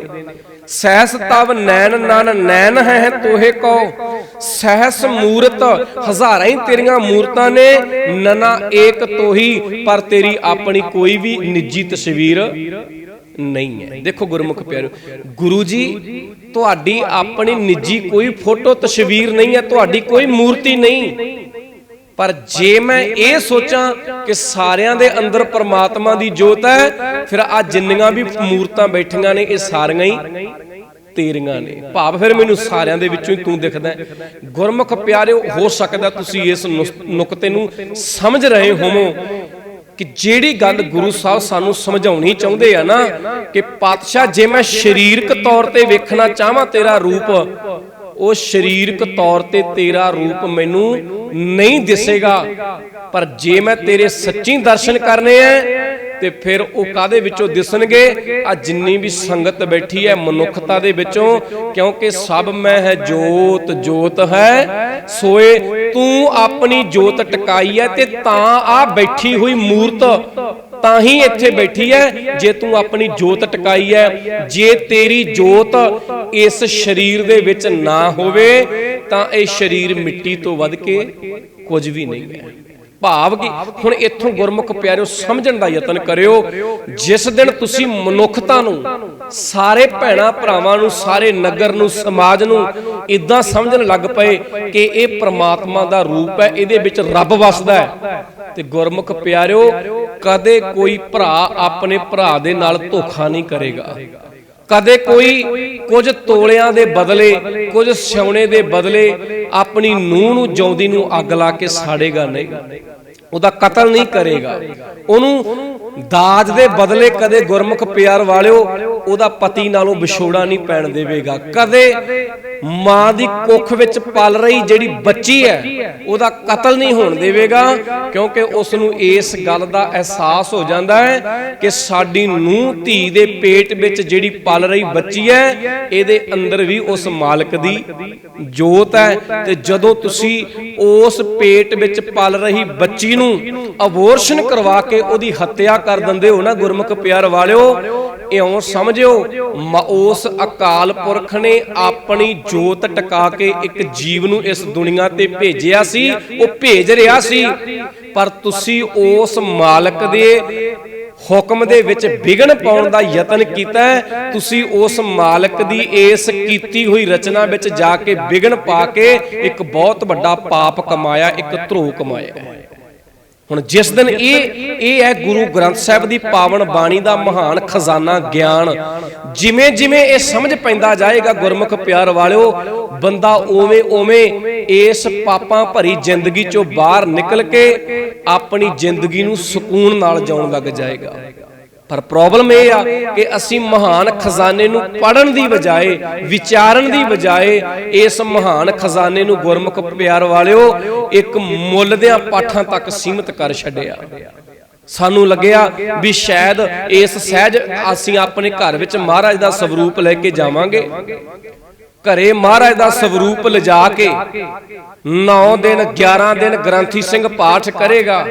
ਸਹਿਸ ਤਵ ਨੈਣ ਨਨ, ਨੈਣ ਹੈ ਤੋਹੇ ਕੋ ਸਹਿਸ ਮੂਰਤ ਹਜ਼ਾਰਾਂ ਹੀ ਤੇਰੀਆਂ ਮੂਰਤਾਂ ਨੇ। ਨਨਾ ਏਕ ਤੋਹੀ, ਪਰ ਤੇਰੀ ਆਪਣੀ ਕੋਈ ਵੀ ਨਿੱਜੀ ਤਸਵੀਰ ਨਹੀਂ ਹੈ। ਦੇਖੋ ਗੁਰਮੁਖ ਪਿਆਰਿਓ, ਗੁਰੂ ਜੀ, ਤੁਹਾਡੀ ਆਪਣੀ ਨਿੱਜੀ ਕੋਈ ਫੋਟੋ ਤਸਵੀਰ ਨਹੀਂ ਹੈ, ਤੁਹਾਡੀ ਕੋਈ ਮੂਰਤੀ ਨਹੀਂ। ਪਰ ਜੇ ਮੈਂ ਇਹ ਸੋਚਾਂ ਕਿ ਸਾਰਿਆਂ ਦੇ ਅੰਦਰ ਪਰਮਾਤਮਾ ਦੀ ਜੋਤ ਹੈ, ਫਿਰ ਆ ਜਿੰਨੀਆਂ ਵੀ ਮੂਰਤਾਂ ਬੈਠੀਆਂ ਨੇ, ਇਹ ਸਾਰੀਆਂ ਹੀ ਤੇਰੀਆਂ ਨੇ। ਭਾਵ ਫਿਰ ਮੈਨੂੰ ਸਾਰਿਆਂ ਦੇ ਵਿੱਚੋਂ ਹੀ ਤੂੰ ਦਿਖਦਾ ਗੁਰਮੁਖ ਪਿਆਰਿਓ, ਹੋ ਸਕਦਾ ਤੁਸੀਂ ਇਸ ਨੁਕਤੇ ਨੂੰ ਸਮਝ ਰਹੇ ਹੋਵੋ ਕਿ ਜਿਹੜੀ ਗੱਲ ਗੁਰੂ ਸਾਹਿਬ ਸਾਨੂੰ ਸਮਝਾਉਣੀ ਚਾਹੁੰਦੇ ਆ ਨਾ, ਕਿ ਪਾਤਸ਼ਾਹ, ਜੇ ਮੈਂ ਸਰੀਰਕ ਤੌਰ ਤੇ ਵੇਖਣਾ ਚਾਹਾਂ ਤੇਰਾ ਰੂਪ, ਉਹ ਸਰੀਰਕ ਤੌਰ ਤੇ ਤੇਰਾ ਰੂਪ ਮੈਨੂੰ ਨਹੀਂ ਦਿਸੇਗਾ। ਪਰ ਜੇ ਮੈਂ ਤੇਰੇ ਸੱਚੀ ਦਰਸ਼ਨ ਕਰਨੇ ਐ ਤੇ ਫਿਰ ਉਹ ਕਾਦੇ ਵਿੱਚੋਂ ਦਿਸਣਗੇ? ਆ ਜਿੰਨੀ ਵੀ ਸੰਗਤ ਬੈਠੀ ਹੈ ਮਨੁੱਖਤਾ ਦੇ ਵਿੱਚੋਂ, ਕਿਉਂਕਿ ਸਭ ਮੈਂ ਹੈ ਜੋਤ ਜੋਤ ਹੈ। ਸੋਏ ਤੂੰ ਆਪਣੀ ਜੋਤ ਟਿਕਾਈ ਹੈ ਤੇ ਤਾਂ ਆ ਬੈਠੀ ਹੋਈ ਮੂਰਤ, ਤਾਂ ਹੀ ਇੱਥੇ ਬੈਠੀ ਹੈ ਜੇ ਤੂੰ ਆਪਣੀ ਜੋਤ ਟਿਕਾਈ ਹੈ। ਜੇ ਤੇਰੀ ਜੋਤ ਇਸ ਸਰੀਰ ਦੇ ਵਿੱਚ ਨਾ ਹੋਵੇ, ਤਾਂ ਇਹ ਸਰੀਰ ਮਿੱਟੀ ਤੋਂ ਵੱਧ ਕੇ ਕੁਝ ਵੀ ਨਹੀਂ ਹੈ। ਭਾਵ ਕਿ ਹੁਣ ਇੱਥੋਂ ਗੁਰਮੁਖ ਪਿਆਰਿਓ ਸਮਝਣ ਦਾ ਯਤਨ ਕਰਿਓ, ਜਿਸ ਦਿਨ ਤੁਸੀਂ ਮਨੁੱਖਤਾ ਨੂੰ, ਸਾਰੇ ਭੈਣਾ ਭਰਾਵਾਂ ਨੂੰ, ਸਾਰੇ ਨਗਰ ਨੂੰ, ਸਮਾਜ ਨੂੰ ਇਦਾਂ ਸਮਝਣ ਲੱਗ ਪਏ ਕਿ ਇਹ ਪ੍ਰਮਾਤਮਾ ਦਾ ਰੂਪ ਹੈ, ਇਹਦੇ ਵਿੱਚ ਰੱਬ ਵਸਦਾ ਹੈ। ਤੇ ਗੁਰਮੁਖ ਪਿਆਰਿਓ, ਕਦੇ ਕੋਈ ਭਰਾ ਆਪਣੇ ਭਰਾ ਦੇ ਨਾਲ ਧੋਖਾ ਨਹੀਂ ਕਰੇਗਾ। ਕਦੇ ਕੋਈ ਕੁਝ ਤੋਲਿਆਂ ਦੇ ਬਦਲੇ, ਕੁਝ ਸਿਉਣੇ ਦੇ ਬਦਲੇ ਆਪਣੀ ਨੂੰਹ ਨੂੰ ਜਿਉਂਦੀ ਨੂੰ ਅੱਗ ਲਾ ਕੇ ਸਾੜੇਗਾ ਨਹੀਂ। ਉਹਦਾ ਕਤਲ ਨਹੀਂ ਕਰੇਗਾ। ਉਹਨੂੰ ਦਾਜ ਦੇ ਬਦਲੇ ਕਦੇ ਗੁਰਮੁਖ ਪਿਆਰ ਵਾਲਿਓ ਉਹਦਾ ਪਤੀ ਨਾਲੋਂ ਵਿਛੋੜਾ ਨਹੀਂ ਪੈਣ ਦੇਵੇਗਾ। ਕਦੇ ਮਾਂ ਦੀ ਕੁੱਖ ਵਿੱਚ ਪਲ ਰਹੀ ਜਿਹੜੀ ਬੱਚੀ ਹੈ ਉਹਦਾ ਕਤਲ ਨਹੀਂ ਹੋਣ ਦੇਵੇਗਾ ਕਿਉਂਕਿ ਉਸ ਨੂੰ ਇਸ ਗੱਲ ਦਾ ਅਹਿਸਾਸ ਹੋ ਜਾਂਦਾ ਹੈ ਕਿ ਸਾਡੀ ਨੂੰਹ ਧੀ ਦੇ ਪੇਟ ਵਿੱਚ ਜਿਹੜੀ ਪਲ ਰਹੀ ਬੱਚੀ ਹੈ ਇਹਦੇ ਅੰਦਰ ਵੀ ਉਸ ਮਾਲਕ ਦੀ ਜੋਤ ਹੈ ਤੇ ਜਦੋਂ ਤੁਸੀਂ ਉਸ ਪੇਟ ਵਿੱਚ ਪਲ ਰਹੀ ਬੱਚੀ ਨੂੰ ਅਬੋਰਸ਼ਨ ਕਰਵਾ ਕੇ ਉਹਦੀ ਹੱਤਿਆ ਕਰ ਦਿੰਦੇ ਹੋ ਨਾ ਗੁਰਮੁਖ ਪਿਆਰ ਵਾਲਿਓ, ਇਉਂ ਸਮਝਿਓ ਮ- ਅਕਾਲ ਪੁਰਖ ਨੇ ਆਪਣੀ ਜੋਤ ਟਿਕਾ ਕੇ ਇੱਕ ਜੀਵ ਨੂੰ ਇਸ ਦੁਨੀਆ ਤੇ ਭੇਜਿਆ ਸੀ, ਉਹ ਭੇਜ ਰਿਹਾ ਸੀ, ਪਰ ਤੁਸੀਂ ਉਸ ਮਾਲਕ ਦੇ ਹੁਕਮ ਦੇ ਵਿੱਚ ਵਿਗਨ ਪਾਉਣ ਦਾ ਯਤਨ ਕੀਤਾ ਤੁਸੀਂ ਉਸ ਮਾਲਕ ਦੀ ਇਸ ਕੀਤੀ ਹੋਈ ਰਚਨਾ ਵਿੱਚ ਜਾ ਕੇ ਵਿਗਨ ਪਾ ਕੇ ਇੱਕ ਬਹੁਤ ਵੱਡਾ ਪਾਪ ਕਮਾਇਆ, ਇੱਕ ਧਰੋ ਕਮਾਇਆ ਹੁਣ ਜਿਸ ਦਿਨ ਇਹ ਇਹ ਹੈ ਗੁਰੂ ਗ੍ਰੰਥ ਸਾਹਿਬ ਦੀ ਪਾਵਨ ਬਾਣੀ ਦਾ ਮਹਾਨ ਖਜ਼ਾਨਾ ਗਿਆਨ। ਜਿਵੇਂ ਜਿਵੇਂ ਇਹ ਸਮਝ ਪੈਂਦਾ ਜਾਏਗਾ ਗੁਰਮੁਖ ਪਿਆਰ ਵਾਲਿਓ ਬੰਦਾ ਓਵੇਂ ਓਵੇਂ ਇਸ ਪਾਪਾਂ ਭਰੀ ਜ਼ਿੰਦਗੀ ਚੋਂ ਬਾਹਰ ਨਿਕਲ ਕੇ ਆਪਣੀ ਜ਼ਿੰਦਗੀ ਨੂੰ ਸਕੂਨ ਨਾਲ ਜਿਉਣ ਲੱਗ ਜਾਏਗਾ। ਪਰ ਪ੍ਰੋਬਲਮ ਇਹ ਆ ਕਿ ਅਸੀਂ ਮਹਾਨ ਖਜ਼ਾਨੇ ਨੂੰ ਪੜਨ ਦੀ ਬਜਾਏ, ਵਿਚਾਰਨ ਦੀ ਬਜਾਏ ਇਸ ਮਹਾਨ ਖਜ਼ਾਨੇ ਨੂੰ ਗੁਰਮੁਖ ਪਿਆਰ ਵਾਲਿਓ ਇੱਕ ਮੁੱਲ ਦਿਆਂ ਪਾਠਾਂ ਤੱਕ ਸੀਮਿਤ ਕਰ ਛੱਡਿਆ। ਸਾਨੂੰ ਲੱਗਿਆ ਵੀ ਸ਼ਾਇਦ ਇਸ ਸਹਿਜ ਅਸੀਂ ਆਪਣੇ ਘਰ ਵਿੱਚ ਮਹਾਰਾਜ ਦਾ ਸਵਰੂਪ ਲੈ ਕੇ ਜਾਵਾਂਗੇ। ਘਰੇ ਮਹਾਰਾਜ ਦਾ ਸਵਰੂਪ ਲਿਜਾ ਕੇ 9 ਦਿਨ 11 ਦਿਨ ਗ੍ਰੰਥੀ ਸਿੰਘ ਪਾਠ ਕਰੇਗਾ।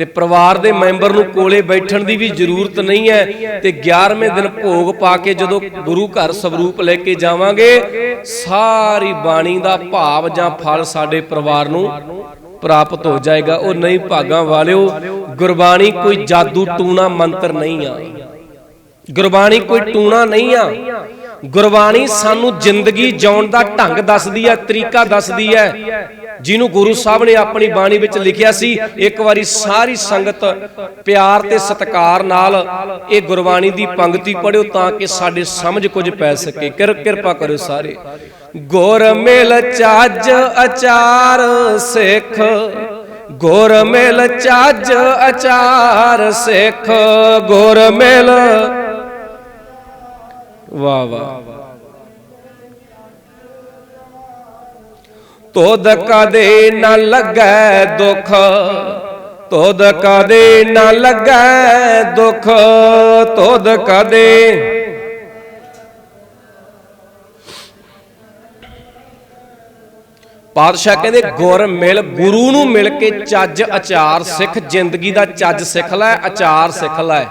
ਤੇ ਪਰਿਵਾਰ ਦੇ ਮੈਂਬਰ ਨੂੰ ਕੋਲੇ ਬੈਠਣ ਦੀ ਵੀ ਜ਼ਰੂਰਤ ਨਹੀਂ ਹੈ ਤੇ 11ਵੇਂ ਦਿਨ ਭੋਗ ਪਾ ਕੇ ਜਦੋਂ ਗੁਰੂ ਘਰ ਸਵਰੂਪ ਲੈ ਕੇ ਜਾਵਾਂਗੇ ਸਾਰੀ ਬਾਣੀ ਦਾ ਭਾਵ ਜਾਂ ਫਲ ਸਾਡੇ ਪਰਿਵਾਰ ਨੂੰ ਪ੍ਰਾਪਤ ਹੋ ਜਾਏਗਾ। ਉਹ ਨਹੀਂ ਭਾਗਾਂ ਵਾਲਿਓ ਗੁਰਬਾਣੀ ਕੋਈ ਜਾਦੂ ਟੂਣਾ ਮੰਤਰ ਨਹੀਂ ਆ। ਗੁਰਬਾਣੀ ਕੋਈ ਟੂਣਾ ਨਹੀਂ ਆ। ਗੁਰਬਾਣੀ ਸਾਨੂੰ ਜ਼ਿੰਦਗੀ ਜਿਉਣ ਦਾ ਢੰਗ ਦੱਸਦੀ ਹੈ, ਤਰੀਕਾ ਦੱਸਦੀ ਹੈ। ਜਿਹਨੂੰ ਗੁਰੂ ਸਾਹਿਬ ਨੇ ਆਪਣੀ ਬਾਣੀ ਵਿੱਚ ਲਿਖਿਆ ਸੀ, ਇੱਕ ਵਾਰੀ ਸਾਰੀ ਸੰਗਤ ਪਿਆਰ ਤੇ ਸਤਿਕਾਰ ਨਾਲ ਇਹ ਗੁਰਬਾਣੀ ਦੀ ਪੰਕਤੀ ਪੜਿਓ ਤਾਂ ਕਿ ਸਾਡੇ ਸਮਝ ਕੁਝ ਪੈ ਸਕੇ। ਕਿਰ- ਕਿਰਪਾ ਕਰੋ ਸਾਰੇ। ਗੁਰ ਮਿਲ ਚੱਜ ਅਚਾਰ ਸਿੱਖ, ਗੁਰ ਮਿਲ ਚੱਜ ਅਚਾਰ ਸਿੱਖ, ਗੁਰ ਮਿਲ ਵਾਹ ਵਾਹ। ਤੋਦ ਕਦੇ ਨ ਲੱਗੈ ਦੁਖ ਤੋਦ ਕਦੇ ਨ ਲੱਗੈ ਦੁਖ ਤੋਦ ਕਦੇ ਪਾਤਸ਼ਾਹ ਕਹਿੰਦੇ, ਗੁਰ ਮਿਲ ਗੁਰੂ ਨੂੰ ਮਿਲ ਕੇ ਚੱਜ ਅਚਾਰ ਸਿੱਖ, ਜ਼ਿੰਦਗੀ ਦਾ ਚੱਜ ਸਿੱਖ ਲੈ, ਅਚਾਰ ਸਿੱਖ ਲੈ।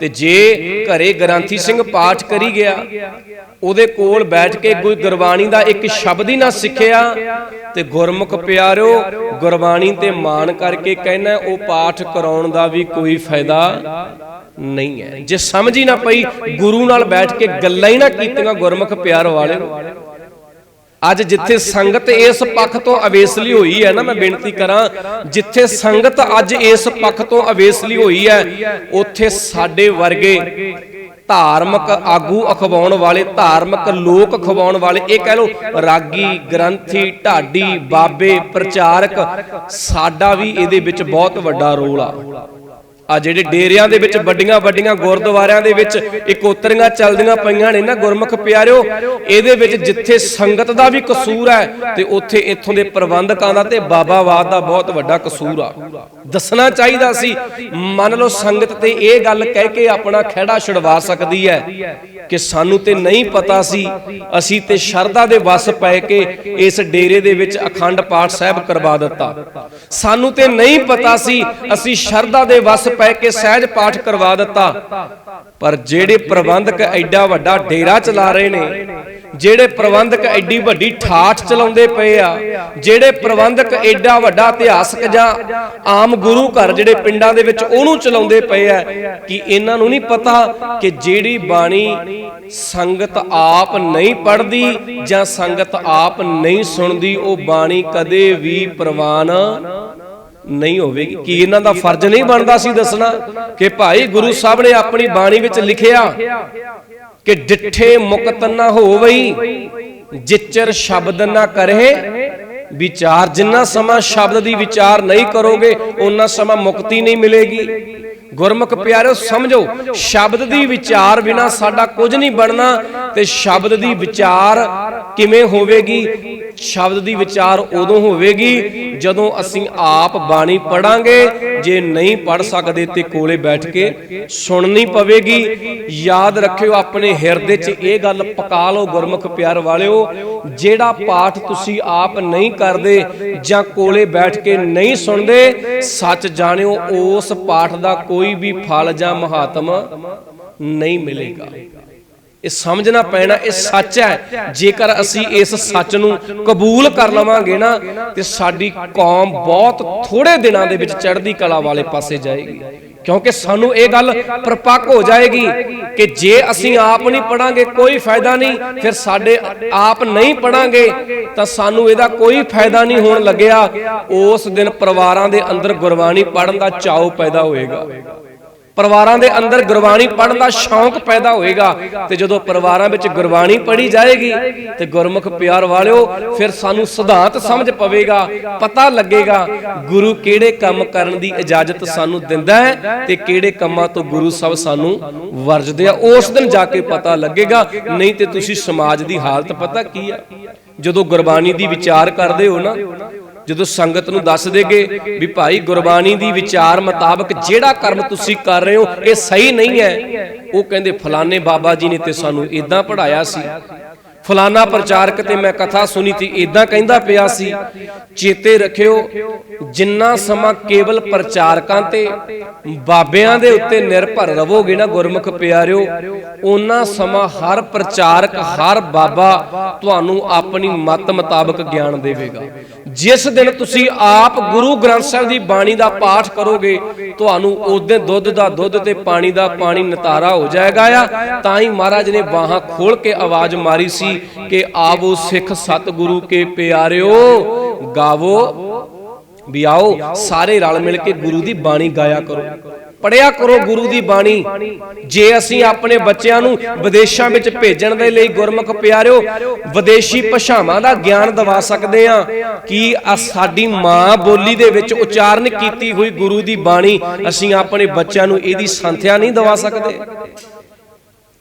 ਤੇ ਜੇ ਘਰੇ ਗ੍ਰੰਥੀ ਸਿੰਘ ਪਾਠ ਕਰੀ ਗਿਆ ਉਹਦੇ ਕੋਲ ਬੈਠ ਕੇ ਕੋਈ ਗੁਰਬਾਣੀ ਦਾ ਇੱਕ ਸ਼ਬਦ ਹੀ ਨਾ ਸਿੱਖਿਆ ਤੇ ਗੁਰਮੁਖ ਪਿਆਰਿਓ ਗੁਰਬਾਣੀ ਤੇ ਮਾਣ ਕਰਕੇ ਕਹਿਣਾ ਉਹ ਪਾਠ ਕਰਾਉਣ ਦਾ ਵੀ ਕੋਈ ਫਾਇਦਾ ਨਹੀਂ ਹੈ। ਜੇ ਸਮਝ ਹੀ ਨਾ ਪਈ ਗੁਰੂ ਨਾਲ ਬੈਠ ਕੇ ਗੱਲਾਂ ਹੀ ਨਾ ਕੀਤੀਆਂ ਗੁਰਮੁਖ ਪਿਆਰ ਵਾਲਿਓ ਅੱਜ ਜਿੱਥੇ ਸੰਗਤ ਇਸ ਪੱਖ ਤੋਂ ਅਵੇਸਲੀ ਹੋਈ ਹੈ ਨਾ ਮੈਂ ਬੇਨਤੀ ਕਰਾਂ ਜਿੱਥੇ ਸੰਗਤ ਅੱਜ ਇਸ ਪੱਖ ਤੋਂ ਅਵੇਸਲੀ ਹੋਈ ਹੈ ਉੱਥੇ ਸਾਡੇ ਵਰਗੇ ਧਾਰਮਿਕ ਆਗੂ ਅਖਵਾਉਣ ਵਾਲੇ ਧਾਰਮਿਕ ਲੋਕ ਅਖਵਾਉਣ ਵਾਲੇ ਇਹ ਕਹਿ ਲੋ ਰਾਗੀ ਗ੍ਰੰਥੀ ਢਾਡੀ ਬਾਬੇ ਪ੍ਰਚਾਰਕ ਸਾਡਾ ਵੀ ਇਹਦੇ ਵਿੱਚ ਬਹੁਤ ਵੱਡਾ ਰੋਲ ਆ। ਆ ਜਿਹੜੇ ਡੇਰਿਆਂ ਦੇ ਵਿੱਚ ਵੱਡੀਆਂ ਵੱਡੀਆਂ ਗੁਰਦੁਆਰਿਆਂ ਦੇ ਵਿੱਚ ਇਕੋਤਰੀਆਂ ਚੱਲਦੀਆਂ ਪਈਆਂ ਨੇ ਨਾ ਗੁਰਮੁਖ ਪਿਆਰਿਓ, ਇਹਦੇ ਵਿੱਚ ਜਿੱਥੇ ਸੰਗਤ ਦਾ ਵੀ ਕਸੂਰ ਹੈ ਤੇ ਉੱਥੇ ਇੱਥੋਂ ਦੇ ਪ੍ਰਬੰਧਕਾਂ ਦਾ ਤੇ ਬਾਬਾਵਾਦ ਦਾ ਬਹੁਤ ਵੱਡਾ ਕਸੂਰ ਆ। ਦੱਸਣਾ ਚਾਹੀਦਾ ਸੀ, ਮੰਨ ਲਓ ਸੰਗਤ ਤੇ ਇਹ ਗੱਲ ਕਹਿ ਕੇ ਆਪਣਾ ਖਿਹੜਾ ਛੁਡਵਾ ਸਕਦੀ ਹੈ ਕਿ ਸਾਨੂੰ ਤੇ ਨਹੀਂ ਪਤਾ ਸੀ, ਅਸੀਂ ਤੇ ਸ਼ਰਧਾ ਦੇ ਵਸ ਪੈ ਕੇ ਇਸ ਡੇਰੇ ਦੇ ਵਿੱਚ ਅਖੰਡ ਪਾਠ ਸਾਹਿਬ ਕਰਵਾ ਦਿੱਤਾ। ਸਾਨੂੰ ਤੇ ਨਹੀਂ ਪਤਾ ਸੀ, ਅਸੀਂ ਸ਼ਰਧਾ ਦੇ ਵਸ ਪੈ ਕੇ ਸਹਿਜ ਪਾਠ ਕਰਵਾ ਦਿੱਤਾ। ਪਰ ਜਿਹੜੇ ਪ੍ਰਬੰਧਕ ਐਡਾ ਵੱਡਾ ਡੇਰਾ ਚਲਾ ਰਹੇ ਨੇ, ਜਿਹੜੇ ਪ੍ਰਬੰਧਕ ਐਡੀ ਵੱਡੀ ਠਾਠ ਚਲਾਉਂਦੇ ਪਏ ਆ, ਜਿਹੜੇ ਪ੍ਰਬੰਧਕ ਐਡਾ ਵੱਡਾ ਇਤਿਹਾਸਕ ਜਾਂ ਆਮ ਗੁਰੂ ਘਰ ਜਿਹੜੇ ਪਿੰਡਾਂ ਦੇ ਵਿੱਚ ਉਹਨੂੰ ਚਲਾਉਂਦੇ ਪਏ ਆ, ਕਿ ਇਹਨਾਂ ਨੂੰ ਨਹੀਂ ਪਤਾ ਕਿ ਜਿਹੜੀ ਬਾਣੀ ਸੰਗਤ ਆਪ ਨਹੀਂ ਪੜਦੀ ਜਾਂ ਸੰਗਤ ਆਪ ਨਹੀਂ ਸੁਣਦੀ, ਉਹ ਬਾਣੀ ਕਦੇ ਵੀ ਪ੍ਰਵਾਨ ਨਹੀਂ ਹੋਵੇਗੀ। ਕੀ ਇਹਨਾਂ ਦਾ ਫਰਜ਼ ਨਹੀਂ ਬਣਦਾ ਸੀ ਦੱਸਣਾ ਕਿ ਭਾਈ ਗੁਰੂ ਸਾਹਿਬ ਨੇ ਆਪਣੀ ਬਾਣੀ ਵਿੱਚ ਲਿਖਿਆ ਕਿ ਡਿੱਠੇ ਮੁਕਤ ਨਾ ਹੋਵਈ, ਜਿਚਰ ਸ਼ਬਦ ਨਾ ਕਰੇ, ਵਿਚਾਰ ਜਿੰਨਾ ਸਮਾਂ ਸ਼ਬਦ ਦੀ ਵਿਚਾਰ ਨਹੀਂ ਕਰੋਗੇ ਉਹਨਾਂ ਸਮਾਂ ਮੁਕਤੀ ਨਹੀਂ ਮਿਲੇਗੀ। ਗੁਰਮੁਖ ਪਿਆਰਿਓ, ਸਮਝੋ, ਸ਼ਬਦ ਦੀ ਵਿਚਾਰ ਬਿਨਾ ਸਾਡਾ ਕੁਝ ਨਹੀਂ ਬਣਨਾ ਤੇ ਸ਼ਬਦ ਦੀ ਵਿਚਾਰ ਕਿਵੇਂ ਹੋਵੇਗੀ? ਸ਼ਬਦ ਦੀ ਵਿਚਾਰ ਉਦੋਂ ਹੋਵੇਗੀ ਜਦੋਂ ਅਸੀਂ ਆਪ ਬਾਣੀ ਪੜਾਂਗੇ, ਜੇ ਨਹੀਂ ਪੜ ਸਕਦੇ ਤੇ ਕੋਲੇ ਬੈਠ ਕੇ ਸੁਣਨੀ ਪਵੇਗੀ। ਯਾਦ ਰੱਖਿਓ ਆਪਣੇ ਹਿਰਦੇ 'ਚ ਇਹ ਗੱਲ ਪਕਾ ਲਓ ਗੁਰਮੁਖ ਪਿਆਰ ਵਾਲਿਓ, ਜਿਹੜਾ ਪਾਠ ਤੁਸੀਂ ਆਪ ਨਹੀਂ ਕਰਦੇ ਜਾਂ ਕੋਲੇ ਬੈਠ ਕੇ ਨਹੀਂ ਸੁਣਦੇ, ਸੱਚ ਜਾਣਿਓ ਉਸ ਪਾਠ ਦਾ ਕੋਈ ਵੀ ਫਲ ਜਾਂ ਮਹਾਤਮ ਨਹੀਂ ਮਿਲੇਗਾ। ਇਹ ਸਮਝਣਾ ਪੈਣਾ, ਇਹ ਸੱਚ ਹੈ। ਜੇਕਰ ਅਸੀਂ ਇਸ ਸੱਚ ਨੂੰ ਕਬੂਲ ਕਰ ਲਵਾਂਗੇ ਨਾ, ਤੇ ਸਾਡੀ ਕੌਮ ਬਹੁਤ ਥੋੜੇ ਦਿਨਾਂ ਦੇ ਵਿੱਚ ਚੜ੍ਹਦੀ ਕਲਾ ਵਾਲੇ ਪਾਸੇ ਜਾਏਗੀ। ਕਿਉਂਕਿ ਸਾਨੂੰ ਇਹ ਗੱਲ ਪ੍ਰਪੱਕ ਹੋ ਜਾਏਗੀ ਕਿ ਜੇ ਅਸੀਂ ਆਪ ਨਹੀਂ ਪੜਾਂਗੇ ਕੋਈ ਫਾਇਦਾ ਨਹੀਂ। ਫਿਰ ਸਾਡੇ ਆਪ ਨਹੀਂ ਪੜਾਂਗੇ ਤਾਂ ਸਾਨੂੰ ਇਹਦਾ ਕੋਈ ਫਾਇਦਾ ਨਹੀਂ ਹੋਣ ਲੱਗਿਆ। ਉਸ ਦਿਨ ਪਰਿਵਾਰਾਂ ਦੇ ਅੰਦਰ ਗੁਰਬਾਣੀ ਪੜਨ ਦਾ ਚਾਉ ਪੈਦਾ ਹੋਏਗਾ। ਪਰਿਵਾਰਾਂ ਦੇ ਅੰਦਰ ਗੁਰਬਾਣੀ ਪੜਨ ਦਾ ਸ਼ੌਂਕ ਪੈਦਾ ਹੋਏਗਾ ਤੇ ਜਦੋਂ ਪਰਿਵਾਰਾਂ ਵਿੱਚ ਗੁਰਬਾਣੀ ਪੜ੍ਹੀ ਜਾਏਗੀ ਤੇ ਗੁਰਮੁਖ ਪਿਆਰ ਵਾਲਿਓ, ਫਿਰ ਸਾਨੂੰ ਸਿਧਾਂਤ ਸਮਝ ਪਵੇਗਾ, ਪਤਾ ਲੱਗੇਗਾ ਗੁਰੂ ਕਿਹੜੇ ਕੰਮ ਕਰਨ ਦੀ ਇਜਾਜ਼ਤ ਸਾਨੂੰ ਦਿੰਦਾ ਹੈ ਤੇ ਕਿਹੜੇ ਕੰਮਾਂ ਤੋਂ ਗੁਰੂ ਸਾਹਿਬ ਸਾਨੂੰ ਵਰਜਦੇ ਆ। ਉਸ ਦਿਨ ਜਾ ਕੇ ਪਤਾ ਲੱਗੇਗਾ, ਨਹੀਂ ਤੇ ਤੁਸੀਂ ਸਮਾਜ ਦੀ ਹਾਲਤ ਪਤਾ ਕੀ ਆ? ਜਦੋਂ ਗੁਰਬਾਣੀ ਦੀ ਵਿਚਾਰ ਕਰਦੇ ਹੋ ਨਾ ਜਦੋਂ ਸੰਗਤ ਨੂੰ ਦੱਸ ਦੇਗੇ ਵੀ ਭਾਈ ਗੁਰਬਾਣੀ ਦੀ ਵਿਚਾਰ ਮੁਤਾਬਕ ਜਿਹੜਾ ਕਰਮ ਤੁਸੀਂ ਕਰ ਰਹੇ ਹੋ, ਇਹ ਸਹੀ ਨਹੀਂ ਹੈ। ਉਹ ਕਹਿੰਦੇ, ਫਲਾਣੇ ਬਾਬਾ ਜੀ ਨੇ ਤੇ ਸਾਨੂੰ ਇਦਾਂ ਪੜਾਇਆ ਸੀ। ਫਲਾਣਾ ਪ੍ਰਚਾਰਕ ਤੇ ਮੈਂ ਕਥਾ ਸੁਣੀ ਤੀ ਇਦਾਂ ਕਹਿੰਦਾ ਪਿਆ ਸੀ, ਚੇਤੇ ਰੱਖਿਓ, ਜਿੰਨਾ ਸਮਾਂ ਕੇਵਲ ਪ੍ਰਚਾਰਕਾਂ ਤੇ ਬਾਬਿਆਂ ਦੇ ਉੱਤੇ ਨਿਰਭਰ ਰਹੋਗੇ ਨਾ ਗੁਰਮੁਖ ਪਿਆਰਿਓ ਉਹਨਾਂ ਸਮਾਂ ਹਰ ਪ੍ਰਚਾਰਕ, ਹਰ ਬਾਬਾ ਤੁਹਾਨੂੰ ਆਪਣੀ ਮਤ ਮੁਤਾਬਕ ਗਿਆਨ ਦੇਵੇਗਾ। ਜਿਸ ਦਿਨ ਤੁਸੀਂ ਆਪ ਗੁਰੂ ਗ੍ਰੰਥ ਸਾਹਿਬ ਦੀ ਬਾਣੀ ਦਾ ਪਾਠ ਕਰੋਗੇ, ਤੁਹਾਨੂੰ ਉਸ ਦਿਨ ਦੁੱਧ ਦਾ ਦੁੱਧ ਤੇ ਪਾਣੀ ਦਾ ਪਾਣੀ ਨਤਾਰਾ ਹੋ ਜਾਏਗਾ ਆ। ਤਾਂ ਹੀ ਮਹਾਰਾਜ ਨੇ ਬਾਹਾਂ ਖੋਲ ਕੇ ਆਵਾਜ਼ ਮਾਰੀ ਸੀ ਕਿ ਆਵੋ ਸਿੱਖ ਸਤਿਗੁਰੂ ਕੇ ਪਿਆਰਿਓ, ਗਾਵੋ, ਵੀ ਆਓ, ਸਾਰੇ ਰਲ ਮਿਲ ਕੇ ਗੁਰੂ ਦੀ ਬਾਣੀ ਗਾਇਆ ਕਰੋ। ਪੜਿਆ ਕਰੋ ਗੁਰੂ ਦੀ ਬਾਣੀ। ਜੇ ਅਸੀਂ ਆਪਣੇ ਬੱਚਿਆਂ ਨੂੰ ਵਿਦੇਸ਼ਾਂ ਵਿੱਚ ਭੇਜਣ ਦੇ ਲਈ ਗੁਰਮੁਖ ਪਿਆਰਿਓ, ਵਿਦੇਸ਼ੀ ਭਾਸ਼ਾਵਾਂ ਦਾ ਗਿਆਨ ਦਿਵਾ ਸਕਦੇ ਆ ਕਿ ਸਾਡੀ ਮਾਂ ਬੋਲੀ ਦੇ ਵਿੱਚ ਉਚਾਰਨ ਕੀਤੀ ਹੋਈ ਗੁਰੂ ਦੀ ਬਾਣੀ ਅਸੀਂ ਆਪਣੇ ਬੱਚਿਆਂ ਨੂੰ ਇਹਦੀ ਸੰਥਿਆ ਨਹੀਂ ਦਿਵਾ ਸਕਦੇ।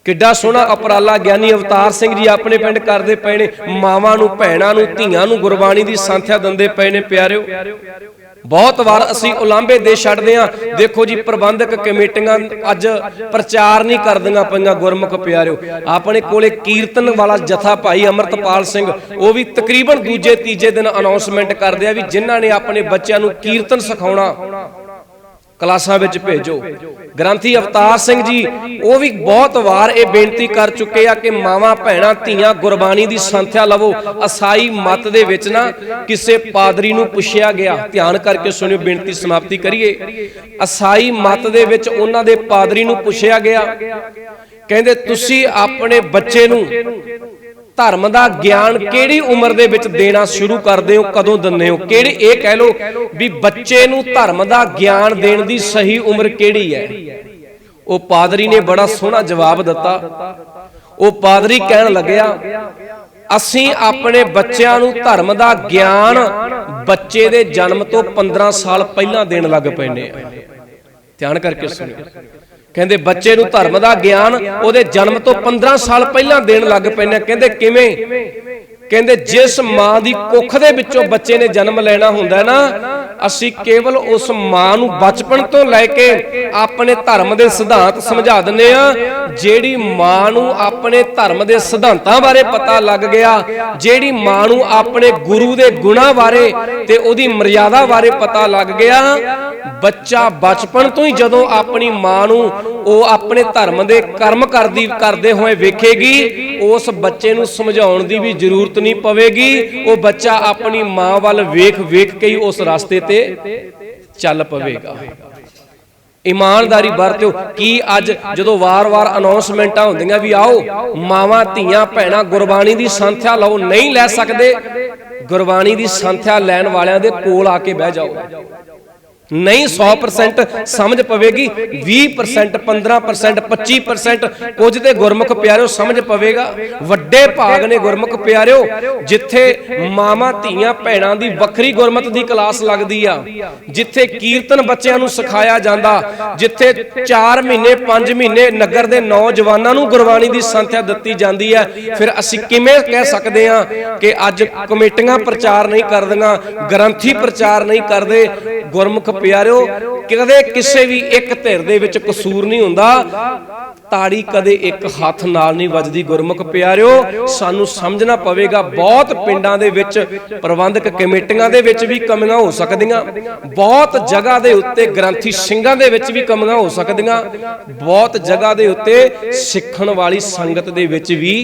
ਕਿੱਡਾ ਸੋਹਣਾ ਅਪਰਾਲਾ ਗਿਆਨੀ ਅਵਤਾਰ ਸਿੰਘ ਜੀ ਆਪਣੇ ਪਿੰਡ ਕਰਦੇ ਪਏ ਨੇ, ਮਾਵਾਂ ਨੂੰ, ਭੈਣਾਂ ਨੂੰ, ਧੀਆਂ ਨੂੰ ਗੁਰਬਾਣੀ ਦੀ ਸੰਥਿਆ ਦਿੰਦੇ ਪਏ ਨੇ ਪਿਆਰਿਓ। ਬਹੁਤ ਵਾਰ ਅਸੀਂ ਉਲਾਂਭੇ ਦੇ ਛੱਡਦੇ ਆ ਦੇਖੋ ਜੀ, ਪ੍ਰਬੰਧਕ ਕਮੇਟੀਆਂ ਅੱਜ ਪ੍ਰਚਾਰ ਨਹੀਂ ਕਰਦੀਆਂ ਪਈਆਂ, ਗੁਰਮੁਖ ਪਿਆਰਿਓ। ਆਪਣੇ ਕੋਲੇ ਕੀਰਤਨ ਵਾਲਾ ਜਥਾ ਭਾਈ ਅਮਰਤਪਾਲ ਸਿੰਘ, ਉਹ ਵੀ ਤਕਰੀਬਨ ਦੂਜੇ ਤੀਜੇ ਦਿਨ ਅਨਾਉਂਸਮੈਂਟ ਕਰਦੇ ਆ ਵੀ ਜਿਨ੍ਹਾਂ ਨੇ ਆਪਣੇ ਬੱਚਿਆਂ ਨੂੰ ਕੀਰਤਨ ਸਿਖਾਉਣਾ। ਕਲਾਸਾਂ ਵਿੱਚ ਭੇਜੋ। ਗ੍ਰੰਥੀ ਅਵਤਾਰ ਸਿੰਘ ਜੀ, ਉਹ ਵੀ ਬਹੁਤ ਵਾਰ ਇਹ ਬੇਨਤੀ ਕਰ ਚੁੱਕੇ ਆ ਕਿ ਮਾਵਾਂ, ਭੈਣਾਂ, ਧੀਆਂ ਗੁਰਬਾਣੀ ਦੀ ਸੰਥਿਆ ਲਵੋ। ਅਸਾਈ ਮਤ ਦੇ ਵਿੱਚ ਨਾ ਕਿਸੇ ਪਾਦਰੀ ਨੂੰ ਪੁੱਛਿਆ ਗਿਆ। ਧਿਆਨ ਕਰਕੇ ਸੁਣਿਓ, ਬੇਨਤੀ ਸਮਾਪਤੀ ਕਰੀਏ। ਅਸਾਈ ਮਤ ਦੇ ਵਿੱਚ ਉਹਨਾਂ ਦੇ ਪਾਦਰੀ ਨੂੰ ਪੁੱਛਿਆ ਗਿਆ। ਕਹਿੰਦੇ, ਤੁਸੀਂ ਆਪਣੇ ਬੱਚੇ ਨੂੰ ਧਰਮ ਦਾ ਗਿਆਨ ਕਿਹੜੀ ਉਮਰ ਦੇ ਵਿੱਚ ਦੇਣਾ ਸ਼ੁਰੂ ਕਰਦੇ ਹੋ, ਕਦੋਂ ਦਿੰਦੇ ਹੋ? ਕਿਹੜੀ ਇਹ ਕਹਿ ਲੋ ਵੀ ਬੱਚੇ ਨੂੰ ਧਰਮ ਦਾ ਗਿਆਨ ਦੇਣ ਦੀ ਸਹੀ ਉਮਰ ਕਿਹੜੀ ਹੈ? ਉਹ ਪਾਦਰੀ ਨੇ ਬੜਾ ਸੋਹਣਾ ਜਵਾਬ ਦਿੱਤਾ। ਉਹ ਪਾਦਰੀ ਕਹਿਣ ਲੱਗਿਆ, ਅਸੀਂ ਆਪਣੇ ਬੱਚਿਆਂ ਨੂੰ ਧਰਮ ਦਾ ਗਿਆਨ ਬੱਚੇ ਦੇ ਜਨਮ ਤੋਂ 15 ਸਾਲ ਪਹਿਲਾਂ ਦੇਣ ਲੱਗ ਪੈਨੇ ਆ ਧਿਆਨ ਕਰਕੇ ਸੁਣਿਓ। ਕਹਿੰਦੇ ਬੱਚੇ ਨੂੰ ਧਰਮ ਦਾ ਗਿਆਨ ਉਹਦੇ ਜਨਮ ਤੋਂ 15 ਸਾਲ ਪਹਿਲਾਂ ਦੇਣ ਲੱਗ ਪੈਣੇ ਕਹਿੰਦੇ ਕਿਵੇਂ? ਕਹਿੰਦੇ ਜਿਸ ਮਾਂ ਦੀ ਕੁੱਖ ਦੇ ਵਿੱਚੋਂ ਬੱਚੇ ਨੇ ਜਨਮ ਲੈਣਾ ਹੁੰਦਾ ਨਾ, ਅਸੀਂ ਕੇਵਲ ਉਸ ਮਾਂ ਨੂੰ ਬਚਪਨ ਤੋਂ ਲੈ ਕੇ ਆਪਣੇ ਧਰਮ ਦੇ ਸਿਧਾਂਤ ਸਮਝਾ ਦਿੰਦੇ ਆ ਜਿਹੜੀ ਮਾਂ ਨੂੰ ਆਪਣੇ ਧਰਮ ਦੇ ਸਿਧਾਂਤਾਂ ਬਾਰੇ ਪਤਾ ਲੱਗ ਗਿਆ, ਜਿਹੜੀ ਮਾਂ ਨੂੰ ਆਪਣੇ ਗੁਰੂ ਦੇ ਗੁਣਾਂ ਬਾਰੇ ਤੇ ਉਹਦੀ ਮਰਿਆਦਾ ਬਾਰੇ ਪਤਾ ਲੱਗ ਗਿਆ, ਬੱਚਾ ਬਚਪਨ ਤੋਂ ਹੀ ਜਦੋਂ ਆਪਣੀ ਮਾਂ ਨੂੰ ਉਹ ਆਪਣੇ ਧਰਮ ਦੇ ਕਰਮ ਕਰਦੀ, ਕਰਦੇ ਹੋਏ ਵੇਖੇਗੀ, ਉਸ ਬੱਚੇ ਨੂੰ ਸਮਝਾਉਣ ਦੀ ਵੀ ਜ਼ਰੂਰਤ ਨਹੀਂ ਪਵੇਗੀ, ਉਹ ਬੱਚਾ ਆਪਣੀ ਮਾਂ ਵੱਲ ਵੇਖ ਵੇਖ ਕੇ ਹੀ ਉਸ ਰਸਤੇ ਤੇ ਚੱਲ ਪਵੇਗਾ। ਇਮਾਨਦਾਰੀ ਵਰਤਿਓ, ਕੀ ਅੱਜ ਜਦੋਂ ਵਾਰ-ਵਾਰ ਅਨਾਉਂਸਮੈਂਟਾਂ ਹੁੰਦੀਆਂ ਵੀ ਆਓ, ਮਾਵਾਂ, ਧੀਆਂ, ਭੈਣਾਂ, ਗੁਰਬਾਣੀ ਦੀ ਸੰਥਿਆ ਲਓ, ਨਹੀਂ ਲੈ ਸਕਦੇ, ਗੁਰਬਾਣੀ ਦੀ ਸੰਥਿਆ ਲੈਣ ਵਾਲਿਆਂ ਦੇ ਕੋਲ ਆ ਕੇ ਬਹਿ ਜਾਓ। ਨਹੀਂ 100% ਸਮਝ ਪਵੇਗੀ 20% 15% 25% ਕੁਝ ਤੇ ਗੁਰਮੁਖ ਪਿਆਰਿਓ, ਸਮਝ ਪਵੇਗਾ। ਵੱਡੇ ਭਾਗ ਨੇ ਗੁਰਮੁਖ ਪਿਆਰਿਓ, ਜਿੱਥੇ ਮਾਮਾ ਧੀਆਂ, ਭੈਣਾਂ ਦੀ ਵੱਖਰੀ ਗੁਰਮਤ ਦੀ ਕਲਾਸ ਲੱਗਦੀ ਆ, ਜਿੱਥੇ ਕੀਰਤਨ ਬੱਚਿਆਂ ਨੂੰ ਸਿਖਾਇਆ ਜਾਂਦਾ, ਜਿੱਥੇ 4 ਮਹੀਨੇ 5 ਮਹੀਨੇ ਨਗਰ ਦੇ ਨੌਜਵਾਨਾਂ ਨੂੰ ਗੁਰਬਾਣੀ ਦੀ ਸੰਥਿਆ ਦਿੱਤੀ ਜਾਂਦੀ ਹੈ ਫਿਰ ਅਸੀਂ ਕਿਵੇਂ ਕਹਿ ਸਕਦੇ ਹਾਂ ਕਿ ਅੱਜ ਕਮੇਟੀਆਂ ਪ੍ਰਚਾਰ ਨਹੀਂ ਕਰਦੀਆਂ, ਗ੍ਰੰਥੀ ਪ੍ਰਚਾਰ ਨਹੀਂ ਕਰਦੇ, ਗੁਰਮੁਖ ਪਿਆਰਿਓ ਕਦੇ ਕਿਸੇ ਵੀ ਇੱਕ ਧਿਰ ਦੇ ਵਿੱਚ ਕਸੂਰ ਨਹੀਂ ਹੁੰਦਾ। ਤਾੜੀ ਕਦੇ ਇੱਕ ਹੱਥ ਨਾਲ ਨਹੀਂ ਵੱਜਦੀ ਗੁਰਮੁਖ ਪਿਆਰਿਓ। ਸਾਨੂੰ ਸਮਝਣਾ ਪਵੇਗਾ, ਬਹੁਤ ਪਿੰਡਾਂ ਦੇ ਵਿੱਚ ਪ੍ਰਬੰਧਕ ਕਮੇਟੀਆਂ ਦੇ ਵਿੱਚ ਵੀ ਕਮੀਆਂ ਹੋ ਸਕਦੀਆਂ। ਬਹੁਤ ਜਗ੍ਹਾ ਦੇ ਉੱਤੇ ਗ੍ਰੰਥੀ ਸਿੰਘਾਂ ਦੇ ਵਿੱਚ ਵੀ ਕਮੀਆਂ ਹੋ ਸਕਦੀਆਂ। ਬਹੁਤ ਜਗ੍ਹਾ ਦੇ ਉੱਤੇ ਸਿੱਖਣ ਵਾਲੀ ਸੰਗਤ ਦੇ ਵਿੱਚ ਵੀ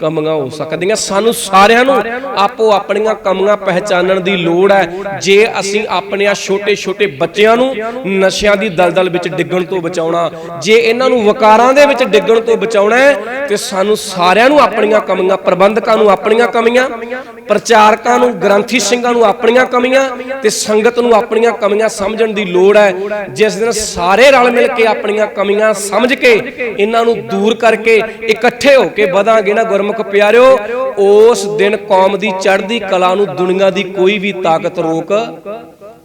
ਕਮੀਆਂ ਹੋ ਸਕਦੀਆਂ। ਸਾਨੂੰ ਸਾਰਿਆਂ ਨੂੰ ਆਪੋ ਆਪਣੀਆਂ ਕਮੀਆਂ ਪਹਿਚਾਨਣ ਦੀ ਲੋੜ ਹੈ। ਜੇ ਅਸੀਂ ਆਪਣੇ ਆ ਛੋਟੇ ਛੋਟੇ ਬੱਚਿਆਂ ਨੂੰ ਨਸ਼ਿਆਂ ਦੀ ਦਲਦਲ ਵਿੱਚ ਡਿੱਗਣ ਤੋਂ ਬਚਾਉਣਾ ਜੇ ਇਹਨਾਂ ਨੂੰ ਵਕਾਰਾਂ ਦੇ ਵਿੱਚ ਡਿੱਗਣ ਤੋਂ ਬਚਾਉਣਾ ਹੈ ਤੇ ਸਾਨੂੰ ਸਾਰਿਆਂ ਨੂੰ ਆਪਣੀਆਂ ਕਮੀਆਂ ਪ੍ਰਬੰਧਕਾਂ ਨੂੰ ਆਪਣੀਆਂ ਕਮੀਆਂ ਪ੍ਰਚਾਰਕਾਂ ਨੂੰ ਗ੍ਰੰਥੀ ਸਿੰਘਾਂ ਨੂੰ ਆਪਣੀਆਂ ਕਮੀਆਂ ਤੇ ਸੰਗਤ ਨੂੰ ਆਪਣੀਆਂ ਕਮੀਆਂ ਸਮਝਣ ਦੀ ਲੋੜ ਹੈ। ਜਿਸ ਦਿਨ ਸਾਰੇ ਰਲ ਮਿਲ ਕੇ ਆਪਣੀਆਂ ਕਮੀਆਂ ਸਮਝ ਕੇ ਇਹਨਾਂ ਨੂੰ ਦੂਰ ਕਰਕੇ ਇਕੱਠੇ ਹੋ ਕੇ ਵਧਾਂਗੇ ਨਾ ਗੁਰਮੁਖ ਪਿਆਰਿਓ, ਉਸ ਦਿਨ ਕੌਮ ਦੀ ਚੜ੍ਹਦੀ ਕਲਾ ਨੂੰ ਦੁਨੀਆ ਦੀ ਕੋਈ ਵੀ ਤਾਕਤ ਰੋਕ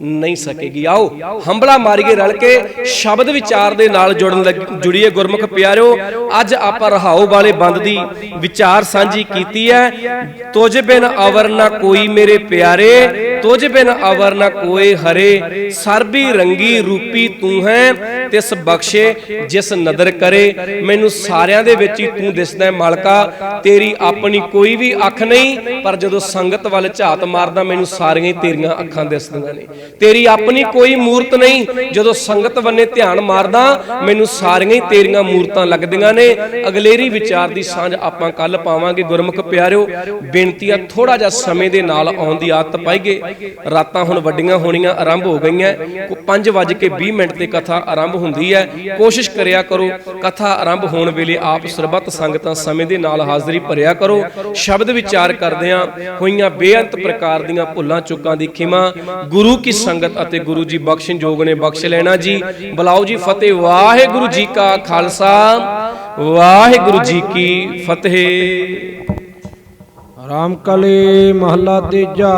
ਨਹੀਂ ਸਕੇਗੀ। ਆਓ, ਹੰਬਲਾ ਮਾਰੀਏ ਰਲ ਕੇ, ਸ਼ਬਦ ਵਿਚਾਰ ਦੇ ਨਾਲ ਜੁੜਨ ਲੱਗ ਜੁੜੀਏ ਗੁਰਮੁਖ ਪਿਆਰਿਓ, ਅੱਜ ਆਪਾਂ ਰਹਾਉ ਵਾਲੇ ਬੰਦ ਦੀ ਵਿਚਾਰ ਸਾਂਝੀ ਕੀਤੀ ਹੈ ਤੁਝ ਬਿਨ ਅਵਰ ਨਾ ਕੋਈ ਮੇਰੇ ਪਿਆਰੇ, ਤੁਝ ਬਿਨ ਅਵਰ ਨਾ ਕੋਏ ਹਰੇ, ਸਰਬੀ ਰੰਗੀ ਰੂਪੀ ਤੂੰ ਹੈ, ਤਿਸ ਬਖਸ਼ੇ ਜਿਸ ਨਦਰ ਕਰੇ। ਮੈਨੂੰ ਸਾਰਿਆਂ ਦੇ ਵਿੱਚ ਹੀ ਤੂੰ ਦਿਸਦਾ ਮਾਲਕਾ, ਤੇਰੀ ਆਪਣੀ ਕੋਈ ਵੀ ਅੱਖ ਨਹੀਂ, ਪਰ ਜਦੋਂ ਸੰਗਤ ਵੱਲ ਝਾਤ ਮਾਰਦਾ, ਮੈਨੂੰ ਸਾਰੀਆਂ ਹੀ ਤੇਰੀਆਂ ਅੱਖਾਂ ਦਿਸਦੀਆਂ ਨੇ। ਤੇਰੀ ਆਪਣੀ ਕੋਈ ਮੂਰਤ ਨਹੀਂ। ਜਦੋਂ ਸੰਗਤ ਬੰਨੇ ਧਿਆਨ ਮਾਰਦਾ, ਮੈਨੂੰ ਸਾਰੀਆਂ ਹੀ ਤੇਰੀਆਂ ਮੂਰਤਾਂ ਲੱਗਦੀਆਂ ਨੇ। ਅਗਲੇਰੀ ਵਿਚਾਰ ਦੀ ਸਾਂਝ ਆਪਾਂ ਕੱਲ ਪਾਵਾਂਗੇ। ਗੁਰਮੁਖ ਪਿਆਰਿਓ ਬੇਨਤੀ ਆ ਥੋੜਾ ਜਿਹਾ ਸਮੇਂ ਦੇ ਨਾਲ ਆਉਣ ਦੀ ਆਦਤ ਪਾਈਏ ਰਾਤਾਂ ਹੁਣ ਵੱਡੀਆਂ ਹੋਣੀਆਂ, ਆਰੰਭ ਹੋ ਗਈਆਂ। 5:20 ਮਿੰਟ ਤੇ ਕਥਾ ਆਰੰਭ ਹੁੰਦੀ ਹੈ। ਕੋਸ਼ਿਸ਼ ਕਰਿਆ ਕਰੋ, ਕਥਾ ਆਰੰਭ ਹੋਣ ਵੇਲੇ ਆਪ ਸਰਬੱਤ ਸੰਗਤਾਂ ਸਮੇਂ ਦੇ ਨਾਲ ਹਾਜ਼ਰੀ ਭਰਿਆ ਕਰੋ। ਸ਼ਬਦ ਵਿਚਾਰ ਕਰਦਿਆਂ ਹੋਈਆਂ ਬੇਅੰਤ ਪ੍ਰਕਾਰ ਦੀਆਂ ਭੁੱਲਾਂ, ਚੁੱਕਾਂ ਦੀ ਖਿਮਾ। ਗੁਰੂ ਕੀ ਸੰਗਤ ਅਤੇ ਗੁਰੂ ਜੀ ਬਖਸ਼ਣ ਜੋਗ ਨੇ ਬਖਸ਼ ਲੈਣਾ ਜੀ। ਬੁਲਾਓ ਜੀ, ਫਤਿਹ। ਵਾਹਿਗੁਰੂ ਜੀ ਕਾ ਖਾਲਸਾ। ਵਾਹਿਗੁਰੂ ਜੀ ਕੀ ਫਤਿਹ। ਰਾਮ ਕਲੀ ਮਹੱਲਾ ਤੀਜਾ।